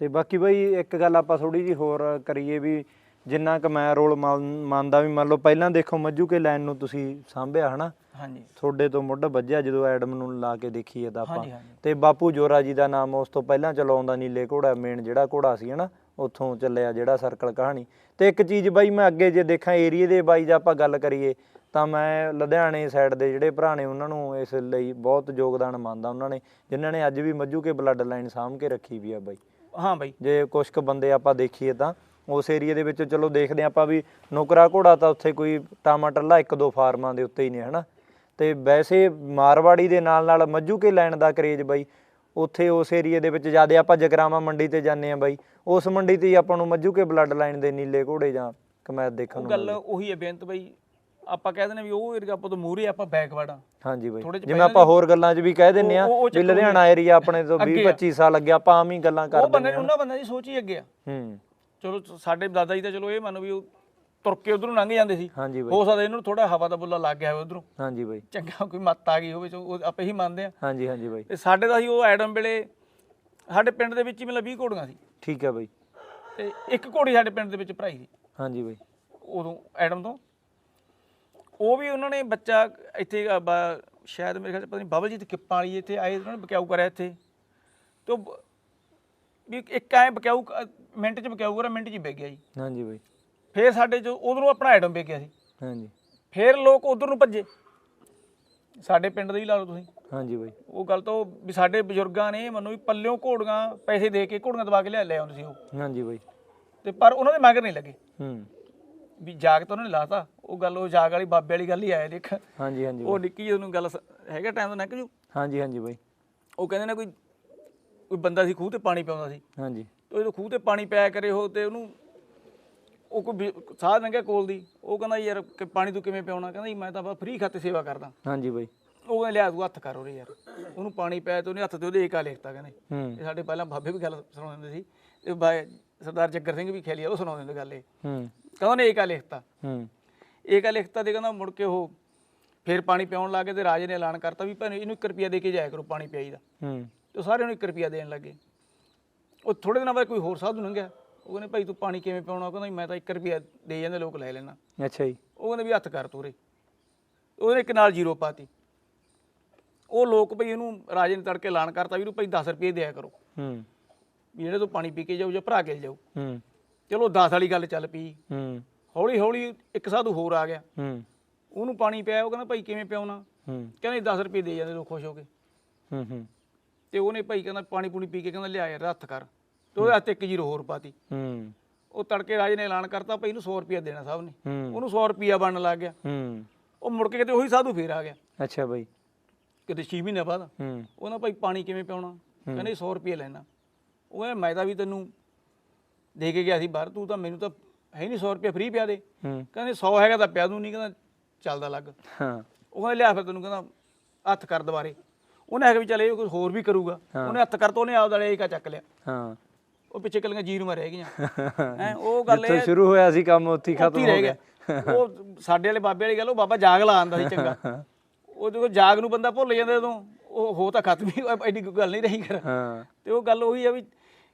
ਤੇ ਬਾਕੀ ਬਾਈ ਇੱਕ ਗੱਲ ਆਪਾਂ ਥੋੜੀ ਜੀ ਹੋਰ ਕਰੀਏ ਵੀ ਜਿੰਨਾ ਕੁ ਮੈਂ ਰੋਲ ਮੰਨਦਾ ਵੀ ਮੰਨ ਲਓ ਪਹਿਲਾਂ ਦੇਖੋ ਮੱਜੂ ਕੇ ਲਾਈਨ ਨੂੰ ਤੁਸੀਂ ਸਾਂਭਿਆ ਹਨਾ? ਹਾਂਜੀ। ਤੁਹਾਡੇ ਤੋਂ ਮੁੱਢ ਵੱਜਿਆ ਜਦੋਂ ਐਡਮ ਨੂੰ ਲਾ ਕੇ ਦੇਖੀਏ ਤਾਂ ਆਪਾਂ। ਹਾਂਜੀ ਹਾਂਜੀ। ਤੇ ਬਾਪੂ ਜੋਰਾ ਜੀ ਦਾ ਨਾਮ ਉਸ ਤੋਂ ਪਹਿਲਾਂ ਚਲਾਉਂਦਾ ਨੀਲੇ ਘੋੜਾ ਮੇਨ ਜਿਹੜਾ ਘੋੜਾ ਸੀ ਹਨਾ? ਉੱਥੋਂ ਚੱਲਿਆ ਜਿਹੜਾ ਸਰਕਲ ਕਹਾਣੀ। ਤੇ ਇੱਕ ਚੀਜ਼ ਬਾਈ ਮੈਂ ਅੱਗੇ ਜੇ ਦੇਖਾਂ ਏਰੀਏ ਦੇ ਬਾਈ ਜੇ ਆਪਾਂ ਗੱਲ ਕਰੀਏ ਤਾਂ ਮੈਂ ਲੁਧਿਆਣੇ ਸਾਈਡ ਦੇ ਜਿਹੜੇ ਭਰਾ ਨੇ ਉਹਨਾਂ ਨੂੰ ਇਸ ਲਈ ਬਹੁਤ ਯੋਗਦਾਨ ਮੰਨਦਾ ਉਹਨਾਂ ਨੇ ਜਿਨ੍ਹਾਂ ਨੇ ਅੱਜ ਵੀ ਮੱਜੂ ਕੇ ਬਲੱਡ ਲਾਈਨ ਸਾਂਭ ਕੇ ਰੱਖੀ ਵੀ ਆ ਬਾਈ। ਹਾਂ ਬਾਈ। ਜੇ ਕੁਝ ਕੁ ਬੰਦੇ ਆਪਾਂ ਦੇਖੀਏ ਤਾਂ ਉਸ ਏਰੀਏ ਦੇ ਵਿੱਚ ਚਲੋ ਦੇਖਦੇ ਆਪਾਂ ਵੀ ਨੌਕਰਾ ਘੋੜਾ ਤਾਂ ਉੱਥੇ ਕੋਈ ਟਮਾਟਰਲਾ ਇੱਕ ਦੋ ਫਾਰਮਾਂ ਦੇ ਉੱਤੇ ਹੀ ਨੇ ਹਨਾ? ਤੇ ਵੈਸੇ ਮਾਰਵਾੜੀ ਦੇ ਨਾਲ ਨਾਲ ਮੱਜੂ ਕੇ ਲੈਣ ਦਾ ਕਰੇਜ ਬਾਈ ਉੱਥੇ ਉਸ ਏਰੀਏ ਦੇ ਵਿੱਚ ਜਿਆਦੇ ਆਪਾਂ ਜਗਰਾਵਾ ਮੰਡੀ ਤੇ ਜਾਂਦੇ ਆ ਬਾਈ ਉਸ ਮੰਡੀ ਤੇ ਹੀ ਆਪਾਂ ਨੂੰ ਮੱਜੂ ਕੇ ਬਲੱਡ ਲਾਈਨ ਦੇ ਨੀਲੇ ਘੋੜੇ ਜਾਂ ਕਮੈਤ ਦੇਖਣ ਨੂੰ ਗੱਲ। ਉਹੀ ਹੈ ਬੇਨਤ ਬਾਈ ਆਪਾਂ ਕਹਿ ਦਿੰਦੇ ਵੀ ਉਹ ਏਰੀਆ ਆਪਾਂ ਤੋਂ ਮੂਰੇ ਆਪਾਂ ਬੈਕਵਰਡ ਆ। ਹਾਂਜੀ ਬਾਈ। ਥੋੜ੍ਹੇ ਜਿਹੇ ਜਿਵੇਂ ਆਪਾਂ ਹੋਰ ਗੱਲਾਂ 'ਚ ਵੀ ਕਹਿ ਦਿੰਨੇ ਆ ਉਹ- ਉਹ ਵੀ ਚੱਕਰ ਲੁਧਿਆਣਾ ਏਰੀਆ ਆਪਣੇ ਤੋਂ 20 ਅੱਗੇ ਆ। 25 ਸਾਲ ਅੱਗੇ ਆਪਾਂ ਆਮ ਹੀ ਗੱਲਾਂ ਉਹ ਕਰਦੇ ਬੰਦੇ ਨੇ ਉਹਨਾਂ ਬੰਦਿਆਂ ਦੀ ਸੋਚ ਹੀ ਅੱਗੇ ਆ। ਹੂੰ। ਚਲੋ ਸਾਡੇ ਦਾਦਾ ਜੀ ਤਾਂ ਚਲੋ ਇਹ ਮੰਨੋ ਵੀ ਉਹ ਤੁਰ ਕੇ ਉਧਰੋਂ ਲੰਘ ਜਾਂਦੇ ਸੀ। ਹਾਂਜੀ ਬਾਈ। ਹੋ ਸਕਦਾ ਇਹਨੂੰ ਥੋੜਾ ਹਵਾ ਦਾ ਬੁੱਲਾ ਲੱਗ ਗਿਆ ਹੋਵੇ ਉਧਰੋਂ। ਹਾਂਜੀ ਬਾਈ। ਚੰਗਾ ਕੋਈ ਮੱਤ ਆ ਗਈ ਹੋਵੇ ਚਲੋ ਉਹ ਆਪੇ ਹੀ ਮੰਨਦੇ ਆ। ਹਾਂਜੀ ਹਾਂਜੀ ਬਾਈ। ਤੇ ਸਾਡੇ ਦਾ ਸੀ ਉਹ ਐਡਮ ਵੇਲੇ ਸਾਡੇ ਪਿੰਡ ਦੇ ਵਿੱਚ ਹੀ ਮਤਲਬ 20 ਘੋੜੀਆਂ ਸੀ। ਠੀਕ ਹੈ ਬਾਈ। ਤੇ ਇੱਕ ਘੋੜੀ ਸਾਡੇ ਪਿੰਡ ਦੇ ਵਿੱਚ ਭਰਾਈ ਸੀ। ਹਾਂਜੀ ਬਾਈ। ਉਦੋਂ ਐਡਮ ਤੋਂ। ਉਹ ਵੀ ਉਹਨਾਂ ਨੇ ਬੱਚਾ ਇੱਥੇ ਸ਼ਾਇਦ ਮੇਰੇ ਖਿਆਲ ਚ ਪਤਾ ਨਹੀਂ ਬਬਲਜੀਤ ਕਿੱਪਾਂ ਵਾਲੀ ਇੱਥੇ ਆਏ ਉਹਨਾਂ ਨੇ ਬਕਿਆਊ ਕਰਿਆ ਇੱਥੇ। ਤੇ ਵੀ ਇੱਕ ਐ ਬਕਿਆਊ ਮਿੰਟ ਚ ਬਕਿਆਊ ਕਰਿਆ ਮਿੰਟ ਚ ਵਿਕ ਗਿਆ ਜੀ। ਹਾਂਜੀ ਬਾਈ। ਫੇਰ ਸਾਡੇ ਜੋ ਉਧਰੋਂ ਆਪਣਾ ਐਡਮ ਵਿਕ ਗਿਆ ਸੀ। ਹਾਂਜੀ। ਫੇਰ ਲੋਕ ਉਧਰ ਨੂੰ ਭੱਜੇ। ਸਾਡੇ ਪਿੰਡ ਦੇ ਹੀ ਲਾ ਲਓ ਤੁਸੀਂ। ਹਾਂਜੀ ਬਾਈ। ਉਹ ਗੱਲ ਤਾਂ ਵੀ ਸਾਡੇ ਬਜ਼ੁਰਗਾਂ ਨੇ ਮੰਨੋ ਵੀ ਪੱਲਿਓਂ ਘੋੜੀਆਂ ਪੈਸੇ ਦੇ ਕੇ ਘੋੜੀਆਂ ਦਵਾ ਕੇ ਲਿਆ ਲੈ ਆਉਂਦੇ ਸੀ ਉਹ। ਹਾਂਜੀ ਬਾਈ। ਤੇ ਪਰ ਉਹਨਾਂ ਦੇ ਮਗਰ ਨਹੀਂ ਲੱਗੇ। ਹੂੰ। ਵੀ ਜਾਗ ਤਾਂ ਉਹਨਾਂ ਨੇ ਲਾਤਾ ਉਹ ਗੱਲ ਉਹ ਜਾਗ ਵਾਲੀ ਬਾਬੇ ਵਾਲੀ ਗੱਲ ਹੀ ਆਇਆ ਦੇਖ। ਹਾਂਜੀ ਹਾਂਜੀ ਉਹ ਨਿੱਕੀ ਜਿਹੀ ਉਹਨੂੰ ਗੱਲ ਸ- ਹੈਗਾ ਟਾਈਮ ਦਾ ਨਿਕ ਜੂ? ਹਾਂਜੀ ਹਾਂਜੀ ਬਾਈ। ਉਹ ਕਹਿੰਦੇ ਨੇ ਕੋਈ ਕੋਈ ਬੰਦਾ ਸੀ ਖੂਹ ਤੇ ਪਾਣੀ ਪਿਆਉਂਦਾ ਸੀ। ਹਾਂਜੀ। ਤੇ ਉਹ ਖੂਹ ਤੇ ਪਾਣੀ ਪਿਆ ਕਰੇ ਉਹ ਤੇ ਉਹਨੂੰ ਉਹ ਕੋਈ ਵੀ- ਸਾਧ ਲੰਘਿਆ ਕੋਲ ਦੀ। ਉਹ ਕਹਿੰਦਾ ਯਾਰ ਕਿ ਪਾਣੀ ਤੂੰ ਕਿਵੇਂ ਪਿਆਉਣਾ? ਕਹਿੰਦਾ ਜੀ ਮੈਂ ਤਾਂ ਬਸ ਫ੍ਰੀ ਖਾਤੇ ਸੇਵਾ ਕਰਦਾ। ਹਾਂਜੀ ਬਾਈ। ਉਹ ਕਹਿੰਦਾ ਲਿਆ ਤੂੰ ਹੱਥ ਕਰ ਉਹਦੇ ਯਾਰ। ਉਹਨੂੰ ਪਾਣੀ ਪਿਆ ਤੇ ਉਹਨੇ ਹੱਥ ਤੇ ਉਹਦੇ ਏਕਾ ਲਿਖਤਾ ਕਹਿੰਦੇ। ਹੂੰ। ਇਹ ਸਾਡੇ ਪਹਿਲਾਂ ਬਾਬੇ ਵੀ ਗੱਲ ਸੁਣਾਉਂਦੇ ਸੀ। ਤੇ ਬਾਈ ਸਰਦਾਰ ਜੱਗਰ ਸਿੰਘ ਵੀ ਖੇਲੀ ਉਹ ਸੁਣਾਉਂਦੇ ਹੁੰਦੇ ਗੱਲ ਇਹ। ਹੂੰ। ਕਹਿੰਦਾ ਉਹਨੇ ਏਕਾ ਲਿਖਤਾ? ਹੂੰ। ਏਕਾ ਲਿਖਤਾ ਤੇ ਕਹਿੰਦਾ ਮੁੜ ਕੇ ਉਹ ਫੇਰ ਪਾਣੀ ਪਿਆਉਣ ਲੱਗੇ ਤੇ ਰਾਜੇ ਨੇ ਐਲਾਨ ਕਰਤਾ ਵੀ ਭਾਵੇਂ ਇਹਨੂੰ 1 ਰੁਪਿਆ ਦੇ ਕੇ ਜਾਇਆ ਕਰੋ ਪਾਣੀ ਪਿਆਈ ਦਾ। ਹੂੰ। ਤੇ ਸਾਰਿਆਂ ਨੂੰ 1 ਰੁਪਿਆ ਦੇਣ ਲੱਗੇ। ਉਹ ਥੋੜੇ ਦਿਨਾਂ ਬਾਅਦ ਕੋਈ ਹੋਰ ਸਾਧੂ ਲੰਘਿਆ। ਉਹ ਕਹਿੰਦੇ ਭਾਈ ਤੂੰ ਪਾਣੀ ਕਿਵੇਂ ਪਿਆਉਣਾ? ਉਹ ਕਹਿੰਦਾ ਮੈਂ ਤਾਂ 1 ਰੁਪਿਆ ਦੇ ਜਾਂਦੇ ਲੋਕ ਲੈ ਲੈਣਾ। ਅੱਛਾ ਜੀ। ਉਹ ਕਹਿੰਦੇ ਵੀ ਹੱਥ ਕਰ ਤੂਰੇ ਉਹਨੇ ਇੱਕ ਨਾਲ ਜ਼ੀਰੋ ਪਾਤੀ। ਉਹ ਲੋਕ ਭਈ ਇਹਨੂੰ ਰਾਜੇ ਨੇ ਤੜਕੇ ਐਲਾਨ ਕਰਤਾ ਵੀ ਇਹਨੂੰ ਭਾਈ 10 ਰੁਪਏ ਦਿਆ ਕਰੋ। ਹੂੰ। ਵੀ ਜਿਹੜੇ ਤੋਂ ਪਾਣੀ ਪੀ ਕੇ ਜਾਊ ਜਾਂ ਭਰਾ ਕੇ ਜਾਊ ਹੂੰ। ਚਲੋ 10 ਵਾਲੀ ਗੱਲ ਚੱਲ ਪਈ। ਹੂੰ। ਹੌਲੀ ਹੌਲੀ ਇੱਕ ਸਾਧੂ ਹੋਰ ਆ ਗਿਆ। ਹੂੰ। ਉਹਨੂੰ ਪਾਣੀ ਪਿਆ ਉਹ ਕਹਿੰਦਾ ਭਾਈ ਕਿਵੇਂ ਪਿਆਉਣਾ? ਹੂੰ। ਕਹਿੰਦੇ 10 ਰੁਪਏ ਦੇ ਜਾਂਦੇ ਲੋਕ ਖੁਸ਼ ਹੋ ਕੇ। ਹੂੰ ਹੂੰ। ਤੇ ਉਹਨੇ ਭਾਈ ਕਹਿੰਦਾ ਪਾਣੀ ਪੂਣੀ ਪੀ ਕੇ ਕਹਿੰਦਾ ਲਿਆ ਯਾਰ ਹੱਥ ਕਰ। ਤੇ ਉਹਦੇ ਹੱਥ ਇੱਕ ਜ਼ੀਰੋ ਹੋਰ ਪਾਤੀ। ਹੂੰ। ਉਹ ਤੜਕੇ ਰਾਜੇ ਨੇ ਐਲਾਨ ਕਰਤਾ ਭਾਈ ਇਹਨੂੰ 100 ਰੁਪਏ ਦੇਣਾ ਸਭ ਨੇ। ਉਹਨੂੰ 100 ਰੁਪਿਆ ਬਣਨ ਲੱਗ ਗਿਆ। ਹੂੰ। ਉਹ ਮੁੜ ਕੇ ਕਿਤੇ ਉਹੀ ਸਾਧੂ ਫੇਰ ਆ ਗਿਆ। ਅੱਛਾ ਬਾਈ। ਕਿਤੇ 6 ਮਹੀਨੇ ਬਾਅਦ। ਹੂੰ। ਉਹਨਾਂ ਭਾਈ ਪਾਣੀ ਕਿਵੇਂ ਪਿਆਉਣਾ? ਕਹਿੰਦੇ 100 ਰੁਪਏ ਲੈਣਾ। ਉਹ ਕਹਿੰਦਾ ਮੈਂ ਤਾਂ ਵੀ ਤੈਨੂੰ ਦੇ ਕੇ ਗਿਆ ਸੀ ਬਾਹਰ ਤੂੰ ਤਾਂ ਮੈਨੂੰ ਤਾਂ ਹੈ ਨਹੀਂ 100 ਰੁਪਏ ਫ੍ਰੀ ਪਿਆ ਦੇ। ਕਹਿੰਦੇ 100 ਹੈਗਾ ਤਾਂ ਪਿਆ ਦੂੰ ਨਹੀਂ ਕਹਿੰਦਾ ਚੱਲਦਾ ਲੱਗ। ਹਾਂ। ਉਹ ਕਹਿੰਦਾ ਲਿਆ ਫਿਰ ਤੈਨੂੰ ਕਹਿੰਦਾ ਹੱਥ ਕਰ ਦੁਬਾਰੇ। ਉਹਨੇ ਆਖਿਆ ਵੀ ਚੱਲ ਇਹ ਕੁਝ ਹੋਰ ਵੀ ਕਰੂਗਾ। ਉਹਨੇ ਹੱਥ ਕਰਤਾ ਉਹਨੇ ਆਪ ਦਲੇ ਏਕਾ ਚੱਕ ਲਿਆ। ਹਾਂ। ਉਹ ਪਿੱਛੇ ਕੱਲੀਆਂ ਜੀਰੂਆਂ ਰਹਿ ਗਈਆਂ। ਹੈ ਉਹ ਗੱਲ ਇਹ ਸ਼ੁਰੂ ਹੋਇਆ ਸੀ ਕੰਮ ਉੱਥੇ ਖਤਮ ਹੀ ਗਿਆ। ਉਹ ਸਾਡੇ ਵਾਲੇ ਬਾਬੇ ਵਾਲੀ ਗੱਲ ਉਹ ਬਾਬਾ ਜਾਗ ਲਾ ਆਂਦਾ ਸੀ ਚੰਗਾ। ਉਹ ਜਦੋਂ ਜਾਗ ਨੂੰ ਬੰਦਾ ਭੁੱਲ ਜਾਂਦਾ ਉਦੋਂ ਉਹ ਹੋ ਤਾਂ ਖਤਮ ਹੀ ਐਡੀ ਕੋਈ ਗੱਲ ਨਹੀਂ ਰਹੀ ਕਰ ਹਾਂ। ਤੇ ਉਹ ਗੱਲ ਉਹੀ ਆ ਵੀ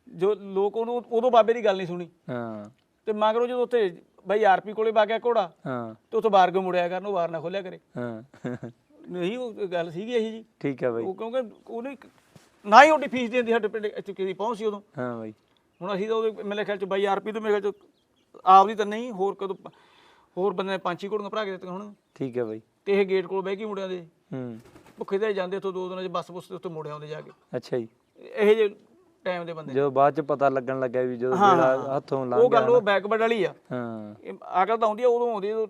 ਜੋ ਲੋਕ ਉਹਨੂੰ ਉਦੋਂ ਬਾਬੇ ਦੀ ਗੱਲ ਨਹੀਂ ਸੁਣੀ। ਹਾਂ। ਤੇ ਮਗਰੋਂ ਜਦੋਂ ਉੱਥੇ ਬਈ ਆਰਪੀ ਕੋਲੇ ਵਗ ਗਿਆ ਘੋੜਾ ਹਾਂ। ਤੇ ਉੱਥੋਂ ਬਾਹਰ ਮੁੜਿਆ ਕਰਨ ਉਹ ਬਾਹਰ ਨਾ ਖੋਲਿਆ ਕਰੇ। ਹਾਂ। ਨਹੀਂ ਉਹ ਗੱਲ ਸੀਗੀ ਇਹੀ ਜੀ। ਠੀਕ ਹੈ ਬਾਈ। ਉਹ ਕਿਉਂਕਿ ਉਹਨੇ ਨਾ ਹੀ ਉਹਦੀ ਫੀਸ ਦਿੰਦੀ ਸਾਡੇ ਪਿੰਡ ਇੱਥੇ ਕਿਸੇ ਦੀ ਪਹੁੰਚ ਸੀ ਉਦੋਂ। ਹਾਂ ਬਾਈ। ਹੁਣ ਅਸੀਂ ਤਾਂ ਉਹਦੇ ਮੇਰੇ ਖਿਆਲ ਚ ਬਾਈ ਆਰਪੀ ਤੋਂ ਮੇਰੇ ਖਿਆਲ ਚ ਆਪਦੀ ਤਾਂ ਨਹੀਂ ਹੋਰ ਕਦੋਂ ਹੋਰ ਬੰਦੇ ਨੇ ਪੰਜ ਛੇ ਘੋੜੀਆਂ ਭਰਾ ਕੇ ਦਿੱਤੀਆਂ ਹੁਣ ਠੀਕ ਹੈ ਬਾਈ। ਤੇ ਇਹ ਗੇਟ ਕੋਲ ਬਹਿ ਕੇ ਮੁੰਡਿਆਂ ਦੇ। ਹੂੰ। ਭੁੱਖੇ ਤੇ ਜਾਂਦੇ ਉੱਥੋਂ ਦੋ ਦਿਨਾਂ ਚ ਬੱਸ ਬੁੱਸ ਤੇ ਉੱਥੇ ਮੁੜ ਆਉਂਦੇ ਜਾ ਕੇ। ਅੱਛਾ ਜੀ। ਇਹ ਜੇ ਟਾਈਮ ਦੇ ਬੰਦੇ ਜਦੋਂ ਬਾਅਦ ਚ ਪਤਾ ਲੱਗਣ ਲੱਗਾ ਵੀ ਜਦੋਂ ਜਿਹੜਾ। ਹੱਥੋਂ ਲੰਘ ਉਹ ਗੱਲ ਉਹ ਬੈਕਵਰਡ ਵਾਲੀ ਆ। ਹਾਂ। ਇਹ ਅਕਲ ਤਾਂ ਆਉਂਦੀ ਆ ਉਦੋਂ ਆਉਂਦੀ ਉਹ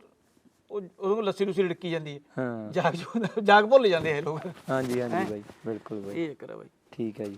ਉਦੋਂ ਲੱਸੀ ਲੁੱਸੀ ਲੜਕੀ ਜਾਂਦੀ ਹੈ ਹਾਂ। ਜਾਗ ਜਾਗ ਭੁੱਲ ਜਾਂਦੇ ਆ ਲੋਕ। ਹਾਂਜੀ ਹਾਂਜੀ ਬਾਈ ਬਿਲਕੁਲ ਬਾਈ। ਇਹ ਚੱਕਰ ਆ ਬਾਈ। ਠੀਕ ਹੈ ਜੀ।